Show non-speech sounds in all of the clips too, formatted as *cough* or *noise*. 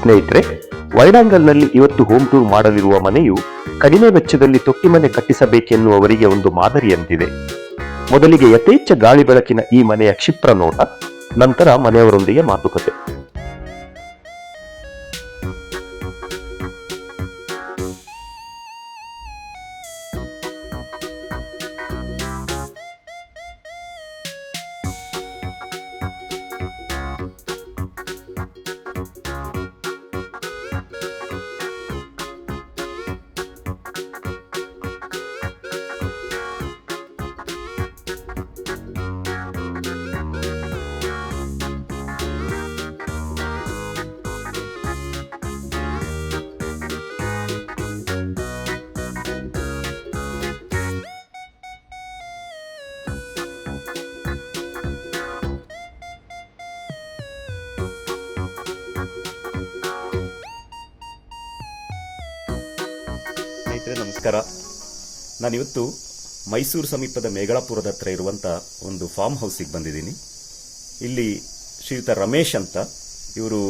ಸ್ನೇಹಿತರೆ ವೈಡಾಂಗಲ್ನಲ್ಲಿ ಇವತ್ತು home tour ಮಾಡಲಿರುವ ಮನೆಯು ಕಡಿಮೆ ವೆಚ್ಚದಲ್ಲಿ ತೊಟ್ಟಿ ಮನೆ ಕಟ್ಟಿಸಬೇಕೆನ್ನುವವರಿಗೆ ಒಂದು ಮಾದರಿಯಂತಿದೆ. ಮೊದಲಿಗೆ ಯಥೇಚ್ಛ ಗಾಳಿ ಬೆಳಕಿನ ಈ ಮನೆಯ ಕ್ಷಿಪ್ರ ನೋಟ, ನಂತರ ಮನೆಯವರೊಂದಿಗೆ ಮಾತುಕತೆ. ನಾನಿವತ್ತು ಮೈಸೂರು ಸಮೀಪದ ಮೇಗಳಪುರದ ಹತ್ರ ಇರುವಂಥ ಒಂದು ಫಾರ್ಮ್ ಹೌಸಿಗೆ ಬಂದಿದ್ದೀನಿ. ಇಲ್ಲಿ ಶ್ರೀಯುತ ರಮೇಶ್ ಅಂತ ಇವರು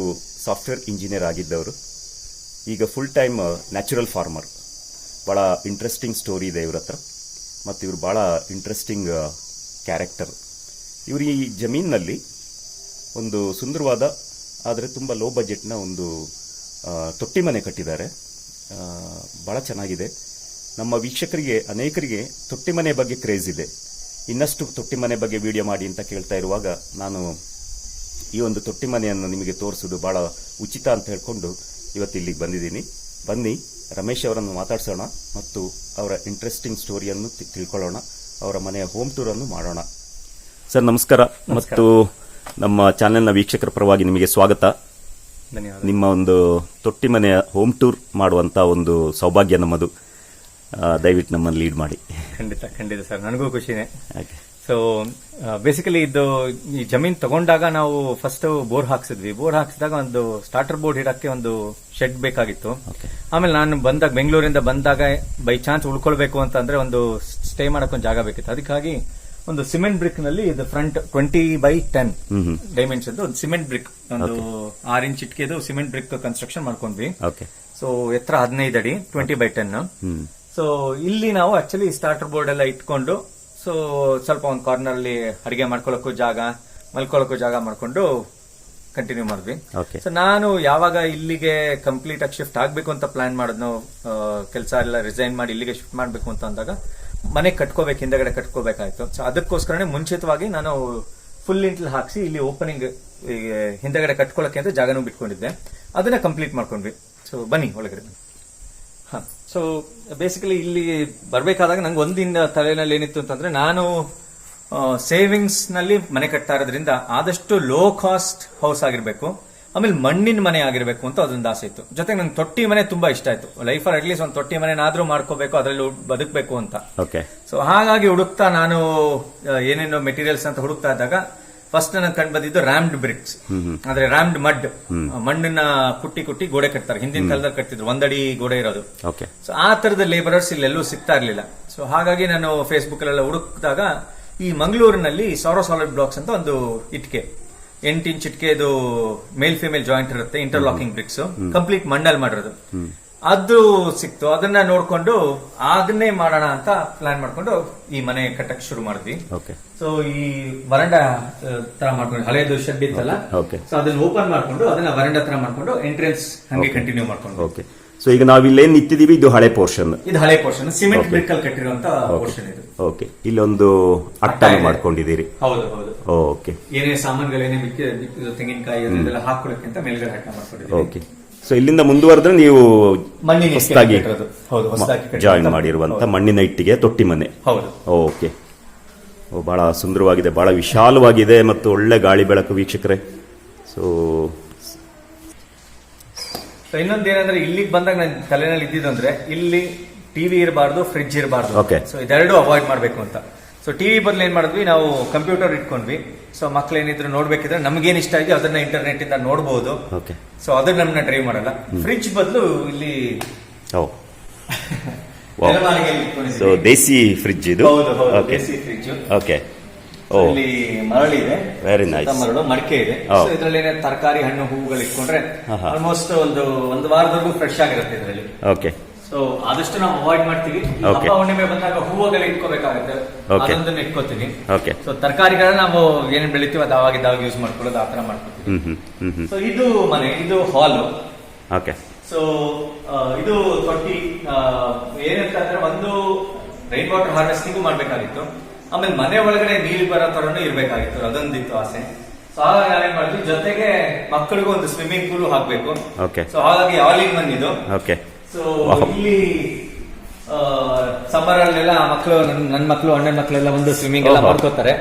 ಸಾಫ್ಟ್ವೇರ್ ಇಂಜಿನಿಯರ್ ಆಗಿದ್ದವರು. ಈಗ ಫುಲ್ ಟೈಮ್ ನ್ಯಾಚುರಲ್ ಫಾರ್ಮರ್ ಭಾಳ ಇಂಟ್ರೆಸ್ಟಿಂಗ್ ಸ್ಟೋರಿ ಇದೆ ಇವ್ರ ಹತ್ರ. ಮತ್ತು ಇವರು ಭಾಳ ಇಂಟ್ರೆಸ್ಟಿಂಗ್ ಕ್ಯಾರೆಕ್ಟರ್ ಇವರು ಈ ಜಮೀನಿನಲ್ಲಿ ಒಂದು ಸುಂದರವಾದ, ಆದರೆ ತುಂಬ ಲೋ ಬಜೆಟ್ನ ಒಂದು ತೊಟ್ಟಿ ಮನೆ ಕಟ್ಟಿದ್ದಾರೆ. ಭಾಳ ಚೆನ್ನಾಗಿದೆ. ನಮ್ಮ ವೀಕ್ಷಕರಿಗೆ ಅನೇಕರಿಗೆ ತೊಟ್ಟಿಮನೆ ಬಗ್ಗೆ ಕ್ರೇಜ್ ಇದೆ. ಇನ್ನಷ್ಟು ತೊಟ್ಟಿಮನೆ ಬಗ್ಗೆ ವಿಡಿಯೋ ಮಾಡಿ ಅಂತ ಕೇಳ್ತಾ ಇರುವಾಗ ನಾನು ಈ ಒಂದು ತೊಟ್ಟಿಮನೆಯನ್ನು ನಿಮಗೆ ತೋರಿಸೋದು ಬಹಳ ಉಚಿತ ಅಂತ ಹೇಳ್ಕೊಂಡು ಇವತ್ತು ಇಲ್ಲಿಗೆ ಬಂದಿದ್ದೀನಿ. ಬನ್ನಿ ರಮೇಶ್ ಅವರನ್ನು ಮಾತಾಡ್ಸೋಣ ಮತ್ತು ಅವರ ಇಂಟ್ರೆಸ್ಟಿಂಗ್ ಸ್ಟೋರಿಯನ್ನು ತಿಳ್ಕೊಳ್ಳೋಣ. ಅವರ ಮನೆಯ ಹೋಮ್ ಟೂರ್ ಅನ್ನು ಮಾಡೋಣ. ಸರ್ ನಮಸ್ಕಾರ. ಮತ್ತು ನಮ್ಮ ಚಾನೆಲ್ನ ವೀಕ್ಷಕರ ಪರವಾಗಿ ನಿಮಗೆ ಸ್ವಾಗತ. ಧನ್ಯವಾದ. ನಿಮ್ಮ ಒಂದು ತೊಟ್ಟಿ ಮನೆಯ ಹೋಮ್ ಟೂರ್ ಮಾಡುವಂತ ಒಂದು ಸೌಭಾಗ್ಯ ನಮ್ಮದು. ದಯವಿಟ್ಟು ನಮ್ಮನ್ನು ಲೀಡ್ ಮಾಡಿ. ಖಂಡಿತ ಖಂಡಿತ ಸರ್. ನನಗೂ ಖುಷಿನೇ. ಸೊ ಬೇಸಿಕಲಿ ಇದು ಈ ಜಮೀನ್ ತಗೊಂಡಾಗ ನಾವು ಫಸ್ಟ್ ಬೋರ್ ಹಾಕ್ಸಿದ್ವಿ. ಬೋರ್ ಹಾಕ್ಸಿದಾಗ ಒಂದು ಸ್ಟಾರ್ಟರ್ ಬೋರ್ಡ್ ಇಡಕ್ಕೆ ಒಂದು ಶೆಡ್ ಬೇಕಾಗಿತ್ತು. ಆಮೇಲೆ ನಾನು ಬಂದಾಗ ಬೆಂಗಳೂರಿಂದ ಬಂದಾಗ ಬೈ ಚಾನ್ಸ್ ಉಳ್ಕೊಳ್ಬೇಕು ಅಂತ ಅಂದ್ರೆ ಒಂದು ಸ್ಟೇ ಮಾಡಕ್ ಒಂದು ಜಾಗ ಬೇಕಿತ್ತು. ಅದಕ್ಕಾಗಿ ಒಂದು ಸಿಮೆಂಟ್ ಬ್ರಿಕ್ನಲ್ಲಿ ಇದು front twenty by ten dimension ಒಂದು ಸಿಮೆಂಟ್ ಬ್ರಿಕ್ ಒಂದು ಆರ್ ಇಂಚ್ ಇಟ್ಕೆದು ಸಿಮೆಂಟ್ ಬ್ರಿಕ್ ಕನ್ಸ್ಟ್ರಕ್ಷನ್ ಮಾಡ್ಕೊಂಡ್ವಿ. ಓಕೆ. ಸೊ ಎತ್ತರ ಹದಿನೈದು ಅಡಿ ಟ್ವೆಂಟಿ ಬೈ ಟೆನ್ ಸೊ ಇಲ್ಲಿ ನಾವು ಆಕ್ಚುಲಿ ಸ್ಟಾರ್ಟರ್ ಬೋರ್ಡ್ ಎಲ್ಲ ಇಟ್ಕೊಂಡು ಸೊ ಸ್ವಲ್ಪ ಒಂದು ಕಾರ್ನರ್ ಅಲ್ಲಿ ಅಡಿಗೆ ಮಾಡ್ಕೊಳ್ಳೋಕ್ಕೂ ಜಾಗ ಮಲ್ಕೊಳ್ಳೋಕ್ಕೂ ಜಾಗ ಮಾಡ್ಕೊಂಡು ಕಂಟಿನ್ಯೂ ಮಾಡಿದ್ವಿ. ಸೊ ನಾನು ಯಾವಾಗ ಇಲ್ಲಿಗೆ ಕಂಪ್ಲೀಟ್ ಆಗಿ ಶಿಫ್ಟ್ ಆಗ್ಬೇಕು ಅಂತ ಪ್ಲಾನ್ ಮಾಡಿದ್ನು ಕೆಲಸ ಎಲ್ಲ ರಿಸೈನ್ ಮಾಡಿ ಇಲ್ಲಿಗೆ ಶಿಫ್ಟ್ ಮಾಡ್ಬೇಕು ಅಂತ ಅಂದಾಗ ಮನೆ ಕಟ್ಕೋಬೇಕು ಹಿಂದೆಗಡೆ ಕಟ್ಕೋಬೇಕಾಯ್ತು. ಸೊ ಅದಕ್ಕೋಸ್ಕರನೇ ಮುಂಚಿತವಾಗಿ ನಾನು ಫುಲ್ ಇಂಟ್ಲ್ ಹಾಕ್ಸಿ ಇಲ್ಲಿ ಓಪನಿಂಗ್ ಹಿಂದೆಗಡೆ ಕಟ್ಕೊಳ್ಳೋಕೆ ಅಂತ ಜಾಗನೂ ಬಿಟ್ಕೊಂಡಿದ್ದೆ. ಅದನ್ನ ಕಂಪ್ಲೀಟ್ ಮಾಡ್ಕೊಂಡ್ವಿ. ಸೊ ಬನ್ನಿ ಒಳಗಡೆ. ಸೊ ಬೇಸಿಕಲಿ ಇಲ್ಲಿ ಬರಬೇಕಾದಾಗ ನಂಗೆ ಒಂದಿನ ತಲೆನಲ್ಲಿ ಏನಿತ್ತು ಅಂತಂದ್ರೆ ನಾನು ಸೇವಿಂಗ್ಸ್ನಲ್ಲಿ ಮನೆ ಕಟ್ತಾ ಇರೋದ್ರಿಂದ ಆದಷ್ಟು ಲೋ ಕಾಸ್ಟ್ ಹೌಸ್ ಆಗಿರಬೇಕು. ಆಮೇಲೆ ಮಣ್ಣಿನ ಮನೆ ಆಗಿರಬೇಕು ಅಂತ ಅದೊಂದು ಆಸೆ ಇತ್ತು. ಜೊತೆಗೆ ನಂಗೆ ತೊಟ್ಟಿ ಮನೆ ತುಂಬಾ ಇಷ್ಟ ಆಯ್ತು. ಲೈಫ್ ಅಟ್ಲೀಸ್ಟ್ ಒಂದು ತೊಟ್ಟಿ ಮನೆನಾದ್ರೂ ಮಾಡ್ಕೋಬೇಕು ಅದರಲ್ಲಿ ಬದುಕಬೇಕು ಅಂತ. ಓಕೆ ಸೊ ಹಾಗಾಗಿ ಹುಡುಕ್ತಾ ನಾನು ಏನೇನು ಮೆಟೀರಿಯಲ್ಸ್ ಅಂತ ಹುಡುಕ್ತಾ ಇದ್ದಾಗ ಫಸ್ಟ್ ನನಗೆ ಕಂಡು ಬಂದಿದ್ದು ರಾಮ್ಡ್ ಬ್ರಿಕ್ಸ್ ಅಂದ್ರೆ ರ್ಯಾಮ್ಡ್ ಮಡ್ ಮಣ್ಣನ್ನ ಕುಟ್ಟಿ ಕುಟ್ಟಿ ಗೋಡೆ ಕಟ್ತಾರೆ. ಹಿಂದಿನ ಕಾಲದಲ್ಲಿ ಕಟ್ತಿದ್ರು ಒಂದಡಿ ಗೋಡೆ ಇರೋದು. ಸೊ ಆ ತರದ ಲೇಬರರ್ಸ್ ಇಲ್ಲೆಲ್ಲೂ ಸಿಗ್ತಾ ಇರ್ಲಿಲ್ಲ. ಸೊ ಹಾಗಾಗಿ ನಾನು ಫೇಸ್ಬುಕ್ ಅಲ್ಲೆಲ್ಲ ಹುಡುಕಿದಾಗ ಈ ಮಂಗಳೂರಿನಲ್ಲಿ ಸೌರ ಸಾಲಿಡ್ ಬ್ಲಾಕ್ಸ್ ಅಂತ ಒಂದು ಇಟ್ಕೆ. ಎಂಟು ಇಂಚ್ ಇಟ್ಕೆದು ಮೇಲ್ ಫಿಮೇಲ್ ಜಾಯಿಂಟ್ ಇರುತ್ತೆ ಇಂಟರ್ಲಾಕಿಂಗ್ ಬ್ರಿಕ್ಸ್ ಕಂಪ್ಲೀಟ್ ಮಣ್ಣಲ್ಲಿ ಮಾಡಿರೋದು. ಅದು ಸಿಕ್ತು. ಅದನ್ನ ನೋಡ್ಕೊಂಡು ಅದನ್ನೇ ಮಾಡೋಣ ಅಂತ ಪ್ಲಾನ್ ಮಾಡ್ಕೊಂಡು ಈ ಮನೆ ಕಟ್ಟಕ್ ಶುರು ಮಾಡಿದ್ವಿ. ಸೊ ಈ ವರಂಡ ತರ ಮಾಡ್ಕೊಂಡು ಹಳೆಯದು ಶೆಡ್ ಇತ್ತಲ್ಲ? ಸೊ ಅದನ್ನ ಓಪನ್ ಮಾಡ್ಕೊಂಡು ಅದನ್ನ ವರಂಡ ತರ ಮಾಡ್ಕೊಂಡು ಎಂಟ್ರೆನ್ಸ್ ಹಂಗೆ ಕಂಟಿನ್ಯೂ ಮಾಡ್ಕೊಂಡು. ಓಕೆ ಸೊ ಈಗ ನಾವು ಇಲ್ಲೇನ್ ನಿಂತಿದೀವಿ ಇದು ಹಳೆ ಪೋರ್ಷನ್ ಇದು ಹಳೆ ಪೋರ್ಷನ್ ಸಿಮೆಂಟ್. ಬ್ರಿಕ್ ಅಲ್ಲಿ ಕಟ್ಟಿರುವಂತ ಪೋರ್ಷನ್ ಇದು. ಓಕೆ ಇಲ್ಲೊಂದು ಅಟ್ಟ ಮಾಡ್ಕೊಂಡಿದ್ದೀರಿ. ಹೌದು ಹೌದು. ಓಕೆ ಏನೇ ಸಾಮಾನುಗಳೇನೇ ತೆಂಗಿನಕಾಯಿ ಅಂತ ಮೇಲ್ಗಡೆ ಅಟ್ಟ ಮಾಡ್ಕೊಂಡಿದ್ದೀವಿ. ಓಕೆ ಸೊ ಇಲ್ಲಿಂದ ಮುಂದುವರೆದ್ರೆ ನೀವು ಮಣ್ಣಿನ ಹೊಸದಾಗಿ ಹೌದು, ಹೊಸದಾಗಿ. ಜಾಯಿನ್ ಮಾಡಿರುವಂತ ಮಣ್ಣಿನ ಇಟ್ಟಿಗೆ ತೊಟ್ಟಿ ಮನೆ ಹೌದು. ಓಕೆ. ಓ, ಬಹಳ ಸುಂದರವಾಗಿದೆ ಬಹಳ ವಿಶಾಲವಾಗಿದೆ ಮತ್ತು ಒಳ್ಳೆ ಗಾಳಿ ಬೆಳಕು ವೀಕ್ಷಕರೇ. ಸೊ ಸೊ ಇನ್ನೊಂದೇನಂದ್ರೆ ಇಲ್ಲಿಗೆ ಬಂದಾಗ ನನ್ನ ತಲೆನಲ್ಲಿ ಇದ್ದಿದಂದ್ರೆ ಇಲ್ಲಿ ಟಿವಿ ಇರಬಾರ್ದು ಫ್ರಿಡ್ಜ್ ಇರಬಾರ್ದು. ಸೊ ಇದೆರಡು ಅವಾಯ್ಡ್ ಮಾಡಬೇಕು ಅಂತ. ಸೊ ಟಿವಿ ಬದಲು ಏನ್ ಮಾಡಿದ್ವಿ? ನಾವು ಕಂಪ್ಯೂಟರ್ ಇಟ್ಕೊಂಡ್ವಿ. ಸೊ ಮಕ್ಳು ಏನಿದ್ರು ನೋಡ್ಬೇಕಿದ್ರೆ ನಮ್ಗೇನ್ ಇಷ್ಟ ಇದೆಯೋ ಅದನ್ನ ಇಂಟರ್ನೆಟ್ ಇಂದ ನೋಡಬಹುದು ಓಕೆ ಸೊ ಅದನ್ನ ನಮ್ನ ಡ್ರೈವ್ ಮಾಡಲ್ಲ. ಫ್ರಿಡ್ಜ್ ಬದಲು ಇಲ್ಲಿ ಓ. *laughs* ನೆಲಮಾಳಿಗೆಯಲ್ಲಿ ಇಟ್ಕೊಂಡಿದ್ದೀವಿ. ದೇಸಿ ಫ್ರಿಡ್ಜ್ ಇದು? ಹೌದು ಹೌದು ಓಕೆ ದೇಸಿ ಫ್ರಿಡ್ಜ್ ಓಕೆ ಓ. ಇಲ್ಲಿ ಮರಳು ಇದೆ. Very nice. ಮರಳು ಮಡಿಕೆ ಇದೆ. ಓ. ಸೊ ಇದರಲ್ಲಿ ತರಕಾರಿ ಹಣ್ಣು ಹೂವುಗಳು ಇಟ್ಕೊಂಡ್ರೆ. ಆಲ್ಮೋಸ್ಟ್ ಒಂದು ಒಂದು ವಾರದವರೆಗೂ ಫ್ರೆಶ್ ಆಗಿರುತ್ತೆ ಇದರಲ್ಲಿ. ಓಕೆ ಸೊ ಆದಷ್ಟು ನಾವು ಅವಾಯ್ಡ್ ಮಾಡ್ತೀವಿ. ಹಬ್ಬ ಹುಣ್ಣಿಮೆ ಬಂದಾಗ ಹೂವುಗಳು ಇಟ್ಕೋಬೇಕಾಗುತ್ತೆ. ಅದೊಂದನ್ನ ಇಟ್ಕೋತೀನಿ. ಓಕೆ ಸೊ ತರಕಾರಿಗಳನ್ನ ನಾವು ಏನ್ ಬೆಳಿತೀವಿ ಅದು ಅವಾಗ ಯೂಸ್ ಮಾಡ್ಕೊಳ್ಳೋದು ಆ ತರ ಮಾಡ್ಕೊತೀವಿ. ಸೊ ಇದು ಮನೆ ಇದು ಹಾಲ್ ಓಕೆ ಸೊ ಇದು ತೊಟ್ಟಿ ಏನಂತ ಅಂದ್ರೆ ಒಂದು ರೈನ್ ವಾಟರ್ ಹಾರ್ವೆಸ್ಟಿಂಗ್ ಮಾಡ್ಬೇಕಾಗಿತ್ತು. ಆಮೇಲೆ ಮನೆ ಒಳಗಡೆ ನೀರು ಬರೋ ತರನು ಇರ್ಬೇಕಾಗಿತ್ತು. ಅದೊಂದಿತ್ತು ಆಸೆ. ಸೊ ಹಾಗಾಗಿ ನಾವೇನ್ ಮಾಡಿದ್ವಿ ಜೊತೆಗೆ ಮಕ್ಕಳಿಗೂ ಒಂದು ಸ್ವಿಮ್ಮಿಂಗ್ ಪೂಲ್ ಹಾಕ್ಬೇಕು. ಓಕೆ ಸೊ ಹಾಗಾಗಿ ಆಲ್ ಇನ್ ಇದು. ಓಕೆ ಸೊ ಇಲ್ಲಿ ಸಮ್ಮರ್ ಅಲ್ಲೆಲ್ಲ ಮಕ್ಕಳು ನನ್ನ ಮಕ್ಕಳು ಅಣ್ಣನ ಮಕ್ಕಳೆಲ್ಲ ಒಂದು ಸ್ವಿಮ್ಮಿಂಗ್ ಎಲ್ಲ. ಮಾಡ್ಕೋತಾರೆ.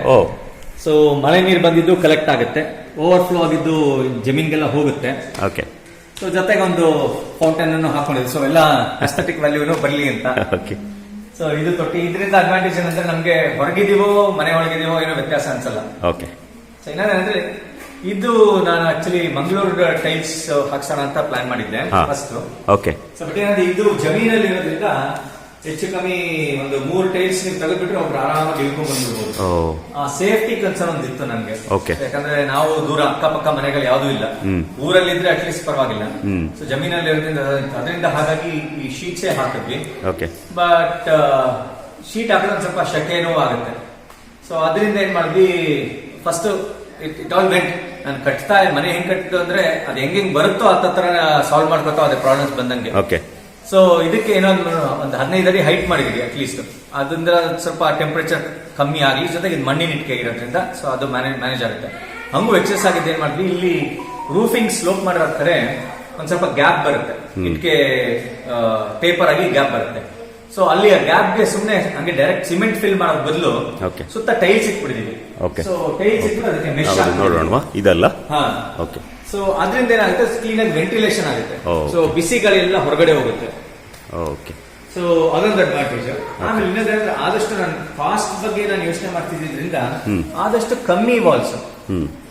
ಸೊ ಮಳೆ ನೀರು ಬಂದಿದ್ದು ಕಲೆಕ್ಟ್ ಆಗುತ್ತೆ. ಓವರ್ ಫ್ಲೋ ಆಗಿದ್ದು ಜಮೀನ್ಗೆಲ್ಲ ಹೋಗುತ್ತೆ. ಓಕೆ ಸೊ ಜೊತೆಗೆ ಒಂದು ಫೌಂಟೈನ್ ಅನ್ನು ಹಾಕೊಂಡಿದ್ವಿ ಸೊ ಎಲ್ಲ ಅಸ್ಥೆಟಿಕ್ ವ್ಯಾಲ್ಯೂನು ಬರಲಿ ಅಂತ. ಓಕೆ ಸೊ ಇದು ತೊಟ್ಟಿ. ಇದರಿಂದ ಅಡ್ವಾಂಟೇಜ್ ಏನಂದ್ರೆ ನಮಗೆ ಹೊರಗಿದೀವೋ ಮನೆ ಒಳಗಿದೀವೋ ಏನೋ ವ್ಯತ್ಯಾಸ ಅನ್ಸಲ್ಲ. ಓಕೆ ಸೊ ಇನ್ನೊಂದ್ರೆ ಇದು ನಾನು ಆಕ್ಚುಲಿ ಮಂಗಳೂರು ಟೈಲ್ಸ್ ಹಾಕ್ಸೋಣ ಅಂತ ಪ್ಲಾನ್ ಮಾಡಿದ್ದೆ ಹಾ. ಫಸ್ಟ್ ಓಕೆ ಸೊ ಬಟ್ ಏನಂದ್ರೆ ಇದು ಜಮೀನಲ್ಲಿ ಇರೋದ್ರಿಂದ ಹೆಚ್ಚು ಕಮ್ಮಿ ಒಂದು ಮೂರು ಟೈಲ್ಸ್ ನೀವು ತೆಗೆದ್ಬಿಟ್ರೆ ಒಬ್ರು ಆರಾಮಾಗಿ ಇಳ್ಕೊಂಡ್ ಬಂದ್ಬಿಡ್ಬೋದು ಓ. ಆ ಸೇಫ್ಟಿ ಕನ್ಸರ್ನ್ ಒಂದಿತ್ತು ನನ್ಗೆ Okay. ಯಾಕಂದ್ರೆ ನಾವು ದೂರ ಅಕ್ಕಪಕ್ಕ ಮನೆಗಳು ಯಾವ್ದೂ ಇಲ್ಲ. ಊರಲ್ಲಿ ಇದ್ರೆ ಅಟ್ಲೀಸ್ಟ್ ಪರವಾಗಿಲ್ಲ. ಹ್ಮ್. ಸೊ ಜಮೀನಲ್ಲಿ ಇರೋದ್ರಿಂದ ಅದರಿಂದ ಹಾಗಾಗಿ ಈ ಶೀಟ್ಸೇ ಹಾಕಿದ್ವಿ. ಓಕೆ ಬಟ್ ಶೀಟ್ ಹಾಕಿದ್ರೆ ಒಂದ್ ಸ್ವಲ್ಪ ಶಕೆನೂ ಆಗುತ್ತೆ. ಸೊ ಅದರಿಂದ ಏನ್ ಮಾಡಿದ್ವಿ ಫಸ್ಟ್ ಇಟ್ ಆಲ್ ವೆಂಟ್ ನಾನು ಕಟ್ತಾ ಮನೆ ಹೆಂಗ್ ಕಟ್ಟಿದ್ದು ಅಂದ್ರೆ ಅದು ಹೆಂಗ್ ಹೆಂಗ್ ಬರುತ್ತೋ ಆ ತರ ಸಾಲ್ವ್ ಮಾಡ್ಕೋತೋ ಅದೇ ಪ್ರಾಬ್ಲಮ್ಸ್ ಬಂದಂಗೆ. ಓಕೆ ಸೊ ಇದಕ್ಕೆ ಏನೋ ಒಂದು ಹದಿನೈದು ಅಡಿ ಹೈಟ್ ಮಾಡಿದೀವಿ ಅಟ್ಲೀಸ್ಟ್ ಅದ್ರಿಂದ ಸ್ವಲ್ಪ ಟೆಂಪರೇಚರ್ ಕಮ್ಮಿ ಆಗಲಿ ಜೊತೆಗೆ ಇದು ಮಣ್ಣಿನ ಇಟ್ಕೆ ಇರೋದ್ರಿಂದ ಸೊ ಅದು ಮ್ಯಾನೇಜ್ ಮ್ಯಾನೇಜ್ ಆಗುತ್ತೆ. ಹಂಗೂ ಎಕ್ಸಸ್ ಆಗಿದ್ದು ಏನ್ ಮಾಡಿದ್ವಿ? ಇಲ್ಲಿ ರೂಫಿಂಗ್ ಸ್ಲೋಪ್ ಮಾಡಿರೋ ಕಡೆ ಒಂದ್ ಸ್ವಲ್ಪ ಗ್ಯಾಪ್ ಬರುತ್ತೆ. ಇಟ್ಕೆ ಪೇಪರ್ ಆಗಿ ಗ್ಯಾಪ್ ಬರುತ್ತೆ. ಸೊ ಅಲ್ಲಿ ಗ್ಯಾಪ್ಗೆ ಸುಮ್ಮನೆ ಹಂಗೆ ಡೈರೆಕ್ಟ್ ಸಿಮೆಂಟ್ ಫಿಲ್ ಮಾಡೋದ್ ಬದಲು. ಸುತ್ತ ಟೈಲ್ಸ್ ಇಟ್ಬಿಟ್ಟಿದೀವಿ. ಓಕೆ ಸೊ ಟೈಲ್ಸ್ ಅದಕ್ಕೆ ಇದಲ್ಲ? ಹಾ. ಓಕೆ ಸೊ ಅದರಿಂದ ಏನಾಗುತ್ತೆ? ಕ್ಲೀನ್ ಆಗಿ ವೆಂಟಿಲೇಷನ್ ಆಗುತ್ತೆ. ಸೊ ಬಿಸಿ ಗಾಳಿ ಎಲ್ಲ ಹೊರಗಡೆ ಹೋಗುತ್ತೆ. ಓಕೆ ಸೊ ಅದೊಂದು ಅಡ್ವಾಂಟೇಜ್ ಆಮೇಲೆ ಇನ್ನೊಂದ್ರೆ ಆದಷ್ಟು ನಾನು ಫಾಸ್ಟ್ ಬಗ್ಗೆ ನಾನು ಯೋಚನೆ ಮಾಡ್ತಿದ್ರಿಂದ ಆದಷ್ಟು ಕಮ್ಮಿ ವಾಲ್ಸ್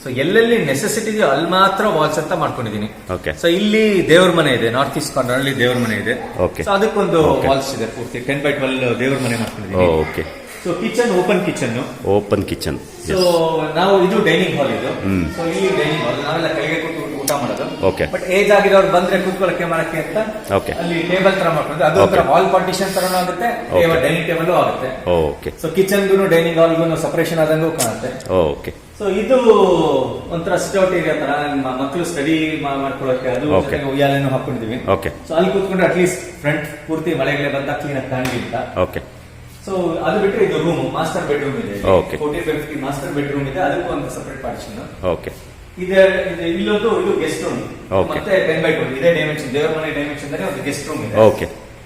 ಸೊ ಎಲ್ಲೆಲ್ಲಿ ನೆಸೆಸಿಟಿ ಇದೆಯೋ ಅಲ್ಲಿ ಮಾತ್ರ ವಾಲ್ಸ್ ಅಂತ ಮಾಡ್ಕೊಂಡಿದೀನಿ Okay. ಸೊ ಇಲ್ಲಿ ದೇವ್ರ ಮನೆ ಇದೆ ನಾರ್ತ್ ಈಸ್ಟ್ ಕಾರ್ನರ್ ಅಲ್ಲಿ ದೇವ್ರ ಮನೆ ಇದೆ Okay. ಸೊ ಅದಕ್ಕೊಂದು. ವಾಲ್ಸ್ ಇದೆ ಪೂರ್ತಿ ಟೆನ್ ಬೈ ಟ್ವೆಲ್ ದೇವ್ರ ಮನೆ ಮಾಡ್ಕೊಂಡಿದ್ದೀನಿ okay so kitchen open kitchen open kitchen so ನಾವು ಇದು ಡೈನಿಂಗ್ ಹಾಲ್ ಇದು. ಸೊ ಇಲ್ಲಿ ಡೈನಿಂಗ್ ಹಾಲ್ ನಾವೆಲ್ಲ ಕೈಗೆ ಕೊಟ್ಟು ಊಟ ಮಾಡೋದು. ಓಕೆ ಬಟ್ ಏಜ್ ಆಗಿರೋರು ಬಂದ್ರೆ ಕೂತ್ಕೊಳ್ಳಕ್ಕೆ ಮಾಡಕ್ಕೆ ಅಂತ ಓಕೆ ಅಲ್ಲಿ ಟೇಬಲ್ ತರ ಮಾಡ್ಕೊಂಡು ಅದು ಒಂಥರ. ಹಾಲ್ ಪಾರ್ಟಿಷನ್ ತರನೂ ಆಗುತ್ತೆ. ಡೈನಿಂಗ್ ಟೇಬಲ್ ಆಗುತ್ತೆ. ಓಕೆ ಸೊ ಕಿಚನ್ಗೂ ಡೈನಿಂಗ್ ಹಾಲ್ಗೂ ಸಪರೇಷನ್ ಆದಂಗೂ ಕಾಣುತ್ತೆ. ಓಕೆ ಸೊ ಇದು ಒಂಥರ ಸಿಟೌಟ್ ಏರಿಯಾ ತರ ಮಕ್ಕಳು ಸ್ಟಡಿ ಮಾಡ್ಕೊಳ್ಳೋಕೆ ಅದು ಉಯ್ಯಾಲೆನೂ ಹಾಕೊಂಡಿದೀವಿ ಓಕೆ ಸೊ ಅಲ್ಲಿ ಕೂತ್ಕೊಂಡ್ರೆ ಅಟ್ಲೀಸ್ಟ್ ಫ್ರಂಟ್ ಪೂರ್ತಿ ಮಳೆಗಳೇ ಬಂದ ಕ್ಲೀನ್ ಆಗಿ ಕಾಣಲಿ ಅಂತ ಓಕೆ ಸೊ ಅದು ಬಿಟ್ಟರೆ ಇದು ರೂಮ್ ಮಾಸ್ಟರ್ ಬೆಡ್ರೂಮ್ ಇದೆ. Okay. Forty fifty master bedroom ಇದೆ. ಅದಕ್ಕೂ ಒಂದು ಸಪರೇಟ್ ಪಾರ್ಟಿಷನ್ ಓಕೆ ಇದೆ ಇದು ಇಲ್ಲೊಂದು ಇದು ಗೆಸ್ಟ್ ರೂಮ್ Okay. ಮತ್ತೆ ಟೆನ್ ಬೈ ಟ್ವೆಲ್ ಇದೇ ಡೈಮೆನ್ಷನ್ ದೇವರ ಮನೆ ಡೈಮೆನ್ಷನ್ ಒಂದು ಗೆಸ್ಟ್ ರೂಮ್ ಇದೆ. ಓಕೆ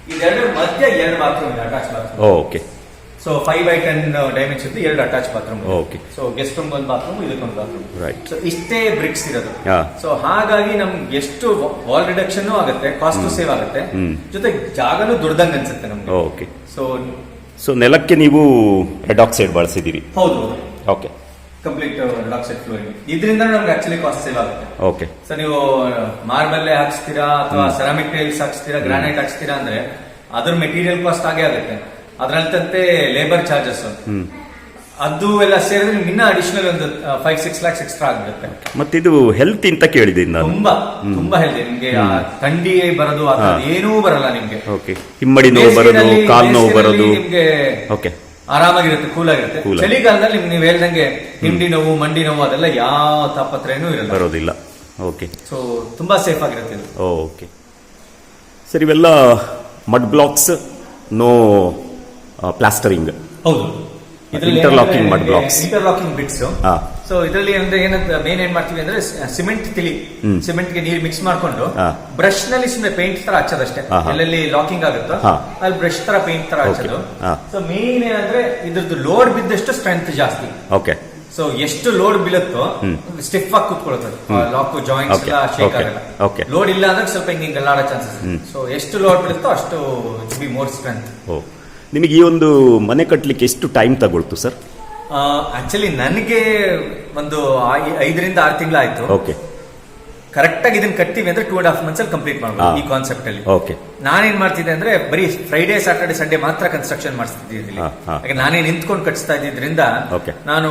ಇದೆರಡು ಮಧ್ಯ ಎರಡು ಬಾತ್ರೂಮ್ ಇದೆ attach bathroom okay so five by ten dimension ಎರಡು attach bathroom Okay. So guest room ಒಂದು ಬಾತ್ರೂಮ್ ಇದಕ್ಕೊಂದು ಬಾತ್ರೂಮ್ Right. ಸೊ ಇಷ್ಟೇ ಬ್ರಿಕ್ಸ್ ಇರೋದು. ಹಾ. ಸೊ ಹಾಗಾಗಿ ನಮ್ಗೆ ಎಷ್ಟು ವಾಲ್ ರಿಡಕ್ಷನ್ ಆಗುತ್ತೆ ಕಾಸ್ಟ್ ಸೇವ್ ಆಗುತ್ತೆ. ಹ್ಮ್. ಜೊತೆ ಜಾಗನೂ ದುಡ್ದಂಗ್ ಅನ್ಸುತ್ತೆ ನಮ್ಗೆ. ಓಕೆ ಸೊ ಸೊ ನೆಲಕ್ಕೆ ನೀವು ರೆಡಾಕ್ಸೈಡ್ ಬಳಸಿದ್ದೀರಿ. ಹೌದು okay complete lock set flooring ಇದರಿಂದ ನಮ್ಗೆ ಆಕ್ಚುಲಿ ಕಾಸ್ಟ್ ಸೇವ್ ಆಗುತ್ತೆ. ಓಕೆ ಸೊ ನೀವು ಮಾರ್ಬಲ್ ಹಾಕ್ಸ್ತೀರಾ ಅಥವಾ ಸೆರಾಮಿಕ್ ಟೈಲ್ಸ್ ಹಾಕ್ಸ್ತೀರಾ ಗ್ರಾನೈಟ್ ಹಾಕ್ಸ್ತೀರಾ ಅಂದ್ರೆ ಅದ್ರ ಮೆಟೀರಿಯಲ್ ಕಾಸ್ಟ್ ಆಗೇ ಆಗುತ್ತೆ. ಅದ್ರಂತೆ ಲೇಬರ್ ಚಾರ್ಜಸ್ ಅದು ಎಲ್ಲ ಸೇರಿದ್ರೆ ಇನ್ನ ಅಡಿಷನಲ್ ಒಂದು ಫೈವ್ ಸಿಕ್ಸ್ ಲ್ಯಾಕ್ಸ್ ಎಕ್ಸ್ಟ್ರಾ ಆಗುತ್ತೆ ಮತ್ತೆ ಇದು ಹೆಲ್ತ್ ಅಂತ ಕೇಳಿದೆ ನಾನು. ತುಂಬಾ ತುಂಬಾ ಹೆಲ್ತ್ ನಿಮ್ಗೆ ಥಂಡಿ ಬರೋದು ಏನೂ ಬರಲ್ಲ ನಿಮ್ಗೆ. ಓಕೆ ಹಿಮ್ಮಡಿ ನೋವು ಬರೋದು ಕಾಲು ನೋವು ಬರೋದು. ನಿಮ್ಗೆ ಓಕೆ ಆರಾಮಾಗಿರುತ್ತೆ ಕೂಲ್ ಆಗಿರುತ್ತೆ Cool ಆಗಿ. ಚಳಿಗಾಲದಲ್ಲಿ ನಿಮ್ಗೆ ನೀವು ಹೇಳ್ದಂಗೆ ಹಿಂಡಿ ನೋವು ಮಂಡಿ ನೋವು ಅದೆಲ್ಲ ಯಾವ ತಾಪತ್ರೆನೂ ಇರಲ್ಲ. ಬರೋದಿಲ್ಲ. ಓಕೆ. ಸೊ ತುಂಬಾ ಸೇಫ್ ಆಗಿರುತ್ತೆ ಇದು. ಓಕೆ. ಸರ್ ಇವೆಲ್ಲ ಮಡ್ ಬ್ಲಾಕ್ಸ್ ನೋ ಪ್ಲಾಸ್ಟರಿಂಗ್ ಹೌದು. Interlocking mud blocks. Interlocking bits ಹಾ. ಸೊ ಇದರಲ್ಲಿ ಅಂದ್ರೆ ಏನಂತ ಮೇನ್ ಏನ್ ಮಾಡ್ತೀವಿ ಅಂದ್ರೆ ಸಿಮೆಂಟ್ ತಿಳಿ. ಸಿಮೆಂಟ್ಗೆ ನೀರು ಮಿಕ್ಸ್ ಮಾಡ್ಕೊಂಡು ಬ್ರಷ್ನಲ್ಲಿ ಸುಮ್ಮನೆ ಪೇಂಟ್ ತರ ಹಚ್ಚೋದಷ್ಟೇ. ಎಲ್ಲೆಲ್ಲಿ ಲಾಕಿಂಗ್ ಆಗುತ್ತೋ. ಅಲ್ಲಿ ಬ್ರಷ್ ತರ ಪೇಂಟ್ ತರ. ಹಚ್ಚೋದು. ಸೊ ಮೇನ್ ಏನಂದ್ರೆ ಇದ್ರದ್ದು ಲೋಡ್ ಬಿದ್ದಷ್ಟು ಸ್ಟ್ರೆಂತ್ ಜಾಸ್ತಿ ಓಕೆ ಸೊ ಎಷ್ಟು ಲೋಡ್ ಬೀಳುತ್ತೋ. ಸ್ಟಿಫ್ ಆಗಿ ಕುತ್ಕೊಳ್ತದೆ. Lock joints. ಎಲ್ಲ ಶೇಕ್ ಆಗಲ್ಲ ಲೋಡ್ ಇಲ್ಲ ಅಂದ್ರೆ ಸ್ವಲ್ಪ ಹಿಂಗೆ ಹಿಂಗೆ ಎಲ್ಲಾಡೋ ಚಾನ್ಸಸ್ ಸೊ ಎಷ್ಟು ಲೋಡ್ ಬೀಳುತ್ತೋ ಅಷ್ಟು ಬಿ ಮೋರ್ ಸ್ಟ್ರೆಂತ್ ನಿಮಗೆ ಈ ಒಂದು ಮನೆ ಕಟ್ಟಲಿಕ್ಕೆ ಎಷ್ಟು ಟೈಮ್ ತಗೊಳ್ತು ಸರ್ ಆಕ್ಚುಲಿ ನನಗೆ ಒಂದು ಐದರಿಂದ ಆರು ತಿಂಗಳಾಯ್ತು. ಓಕೆ ಕರೆಕ್ಟ್ ಆಗಿ ಇದನ್ನ ಕಟ್ತೀವಿ ಅಂದ್ರೆ ಟೂ ಅಂಡ್ ಹಾಫ್ ಮಂತ್ಸ್ ಅಲ್ಲಿ ಕಂಪ್ಲೀಟ್ ಮಾಡ್ಬೋದು ಈ ಕಾನ್ಸೆಪ್ಟ್ ಅಲ್ಲಿ. ಓಕೆ ನಾನೇನ್ ಮಾಡ್ತಿದ್ದೆ ಅಂದ್ರೆ ಬರೀ ಫ್ರೈಡೆ ಸಾಟರ್ಡೆ ಸಂಡೇ ಮಾತ್ರ ಕನ್ಸ್ಟ್ರಕ್ಷನ್ ಮಾಡಿಸ್ತಿದ್ದೀನಿ ನಾನೇ ನಿಂತ್ಕೊಂಡು ಕಟ್ಸ್ತಾ ಇದ್ದಿದ್ರಿಂದ. ನಾನು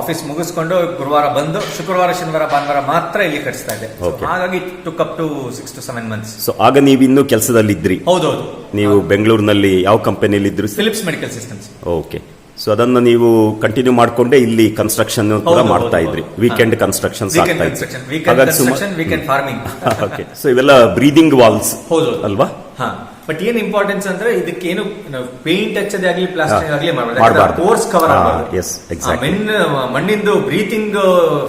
ಆಫೀಸ್ ಮುಗಿಸ್ಕೊಂಡು ಗುರುವಾರ ಬಂದು ಶುಕ್ರವಾರ ಶನಿವಾರ ಭಾನುವಾರ ಮಾತ್ರ ಇಲ್ಲಿ ಕಟ್ಸ್ತಾ ಇದ್ದೆ. ಹಾಗಾಗಿ took up to six to seven months so ಆಗ ನೀವಿನ್ನೂ ಕೆಲಸದಲ್ಲಿದ್ರಿ? ಹೌದೌದು. ನೀವು ಬೆಂಗಳೂರಿನಲ್ಲಿ ಯಾವ ಕಂಪನಿಯಲ್ಲಿ ಇದ್ರು Philips medical systems okay so ಅದನ್ನ ನೀವು ಕಂಟಿನ್ಯೂ ಮಾಡಿಕೊಂಡೆ ಇಲ್ಲಿ ಕನ್ಸ್ಟ್ರಕ್ಷನ್ ಕೂಡ ಮಾಡ್ತಾ ಇದ್ರಿ. ವೀಕೆಂಡ್ ಕನ್ಸ್ಟ್ರಕ್ಷನ್ ಓಕೆ ಸೊ ಇವೆಲ್ಲ ಬ್ರೀದಿಂಗ್ ವಾಲ್ಸ್ ಹೌದು. ಅಲ್ವಾ? ಬಟ್ ಏನ್ ಇಂಪಾರ್ಟೆನ್ಸ್ ಅಂದ್ರೆ ಇದಕ್ಕೆ ಏನು ಪೇಂಟ್ ಹಚ್ಚದೇ ಆಗ್ಲಿ ಪ್ಲಾಸ್ಟಿಕ್ ಹಾ. ಆಗ್ಲಿ ಮಾಡ್ಬಾರ್ದು. Course cover yes exactly. ಮಣ್ಣಿಂದು ಬ್ರೀತಿಂಗ್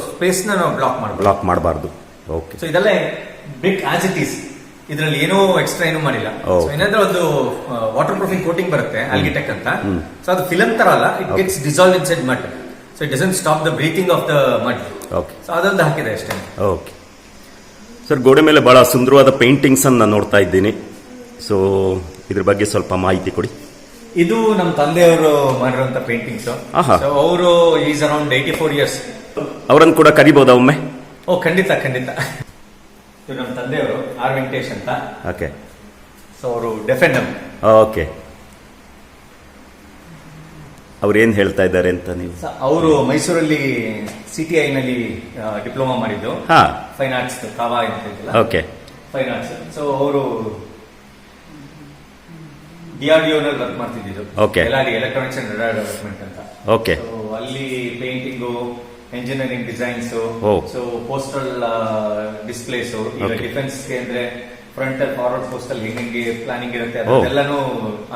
ಸ್ಪೇಸ್ನ ನಾವು ಬ್ಲಾಕ್ ಮಾಡಬಾರ್ದು. ಬ್ಲಾಕ್ ಮಾಡಬಾರ್ದು. ಓಕೆ ಸೊ ಇದೆಲ್ಲ ಬಿಗ್ ಆಸ್ ಇಟ್ ಈಸ್ ಇದರಲ್ಲಿ ಏನೂ ಎಕ್ಸ್ಟ್ರಾ ಏನೂ ಮಾಡಿಲ್ಲ. ಓ. ಏನಂದ್ರೆ ಒಂದು ವಾಟರ್ ಪ್ರೂಫಿಂಗ್ ಕೋಟಿಂಗ್ ಬರುತ್ತೆ ಅಲ್ಗಿಟೆಕ್ ಅಂತ. ಸೊ ಅದು ಫಿಲಮ್ ತರ ಅಲ್ಲ it gets dissolve inside mud so it doesn't stop the breathing of the mud okay so ಅದೊಂದು ಹಾಕಿದೆ ಅಷ್ಟೇ. ಓಕೆ ಸರ್ ಗೋಡೆ ಮೇಲೆ ಬಹಳ ಸುಂದರವಾದ ಪೇಂಟಿಂಗ್ಸ್ ಅನ್ನು ನೋಡ್ತಾ ಇದ್ದೀನಿ. ಸೊ ಇದ್ರ ಬಗ್ಗೆ ಸ್ವಲ್ಪ ಮಾಹಿತಿ ಕೊಡಿ. ಇದು ನಮ್ಮ ತಂದೆಯವರು ಮಾಡಿರುವಂತ ಪೇಂಟಿಂಗ್ಸ್ ಆಹಾ. ಸೊ ಅವರು is around eighty four years ಅವರನ್ನು ಕೂಡ ಕರಿಬೋದಾ ಒಮ್ಮೆ? ಓ ಖಂಡಿತ ಖಂಡಿತ. ಇದು ನಮ್ಮ ತಂದೆಯವರು ಆರ್ ವೆಂಕಟೇಶ್ ಅಂತ. ಓಕೆ ಸೊ ಅವರು ಡೆಫೆಂಡಮ್ ಓಕೆ ಅವ್ರು ಏನು ಹೇಳ್ತಾ ಇದ್ದಾರೆ ಅಂತ ನೀವು? ಅವರು ಮೈಸೂರಲ್ಲಿ ಸಿ ಟಿ ಐ ನಲ್ಲಿ ಡಿಪ್ಲೊಮಾ ಮಾಡಿದ್ದು. ಹಾ. ಫೈನ್ ಆರ್ಟ್ಸ್ ಕಾವಾ ಅಂತ ಇದೆಯಲ್ಲ ಓಕೆ ಫೈನ್ ಆರ್ಟ್ಸ್ ಸೊ ಅವರು ಡಿಆರ್ಡಿಒ ನಲ್ಲಿ ವರ್ಕ್ ಮಾಡ್ತಿದ್ದು ಎಲ್ಲ ಎಲೆಕ್ಟ್ರಾನಿಕ್ಸ್ ಅಂಡ್ ಡೆವಲಪ್ಮೆಂಟ್ ಅಂತ. ಓಕೆ ಅಲ್ಲಿ painting engineering designs oh. So postal displays ಈಗ Okay. ಡಿಫೆನ್ಸ್ ಅಂದ್ರೆ ಫ್ರಂಟ್ ಅಲ್ಲಿ ಫಾರ್ವರ್ಡ್ ಪೋಸ್ಟಲ್ ಹೆಂಗೆ ಪ್ಲಾನಿಂಗ್ ಇರುತ್ತೆ. ಅದೆಲ್ಲಾನು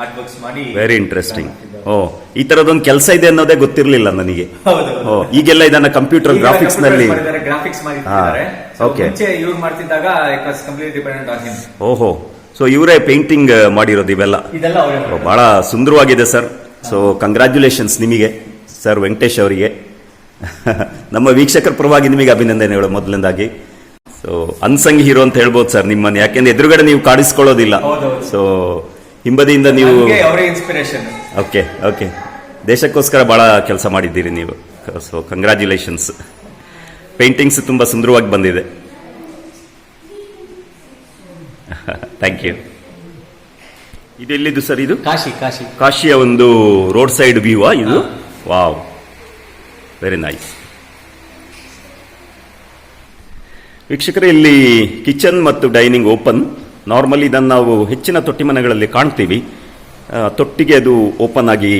ಆರ್ಟ್ ವರ್ಕ್ಸ್ ಮಾಡಿ ವೆರಿ ಇಂಟ್ರೆಸ್ಟಿಂಗ್ ಓ ಈ ತರದೊಂದು ಕೆಲಸ ಇದೆ ಅನ್ನೋದೇ ಗೊತ್ತಿರಲಿಲ್ಲ ನನಗೆ. ಹೌದು. ಓ ಈಗೆಲ್ಲ ಇದನ್ನ ಕಂಪ್ಯೂಟರ್ ಗ್ರಾಫಿಕ್ಸ್ನಲ್ಲಿ. ಗ್ರಾಫಿಕ್ಸ್ ಮಾಡಿದ್ದಾರೆ. ಹಾ, okay. ಮುಂಚೆ ಇವ್ರು ಮಾಡ್ತಿದ್ದಾಗ it was complete dependent on him ಓಹೋ ಸೊ ಇವರೇ ಪೇಂಟಿಂಗ್ ಮಾಡಿರೋದು ಇವೆಲ್ಲ. ಇದೆಲ್ಲ ಅವರೇ ಬಹಳ ಸುಂದರವಾಗಿದೆ ಸರ್ ಸೊ ಕಂಗ್ರ್ಯಾಚುಲೇಷನ್ಸ್ ನಿಮಗೆ ಸರ್ ವೆಂಕಟೇಶ್ ಅವರಿಗೆ. *laughs* ನಮ್ಮ ವೀಕ್ಷಕರ ಪರವಾಗಿ ನಿಮಗೆ ಅಭಿನಂದನೆಗಳು ಮೊದಲನೇದಾಗಿ ಸೊ ಅನ್ಸಂಗ್ ಹೀರೋ ಅಂತ ಹೇಳ್ಬೋದು ಸರ್ ನಿಮ್ಮನ್ನು. ಯಾಕೆಂದ್ರೆ ಎದುರುಗಡೆ ನೀವು ಕಾಡಿಸ್ಕೊಳ್ಳೋದಿಲ್ಲ. ಸೊ ಹಿಂಬದಿಯಿಂದ ನೀವು ಇನ್ಸ್ಪಿರೇಷನ್ ಓಕೆ ಓಕೆ ದೇಶಕ್ಕೋಸ್ಕರ ಬಹಳ ಕೆಲಸ ಮಾಡಿದ್ದೀರಿ ನೀವು. ಸೊ ಕಂಗ್ರ್ಯಾಚುಲೇಷನ್ಸ್ ಪೇಂಟಿಂಗ್ಸ್ ತುಂಬ ಸುಂದರವಾಗಿ ಬಂದಿದೆ. *laughs* ಥ್ಯಾಂಕ್ ಯು ಇದು ಎಲ್ಲಿದ್ದು ಸರ್ ಇದು? ಕಾಶಿ ಕಾಶಿ. ಕಾಶಿಯ ಒಂದು ರೋಡ್ ಸೈಡ್ ವ್ಯೂ ಇದು? ವಾವ್ ವೆರಿ ನೈಸ್ ವೀಕ್ಷಕರೇ ಇಲ್ಲಿ ಕಿಚನ್ ಮತ್ತು ಡೈನಿಂಗ್ ಓಪನ್. ನಾರ್ಮಲಿ ಇದನ್ನು ನಾವು ಹೆಚ್ಚಿನ ತೊಟ್ಟಿ ಮನೆಗಳಲ್ಲಿ ಕಾಣ್ತೀವಿ ತೊಟ್ಟಿಗೆ ಅದು ಓಪನ್ ಆಗಿ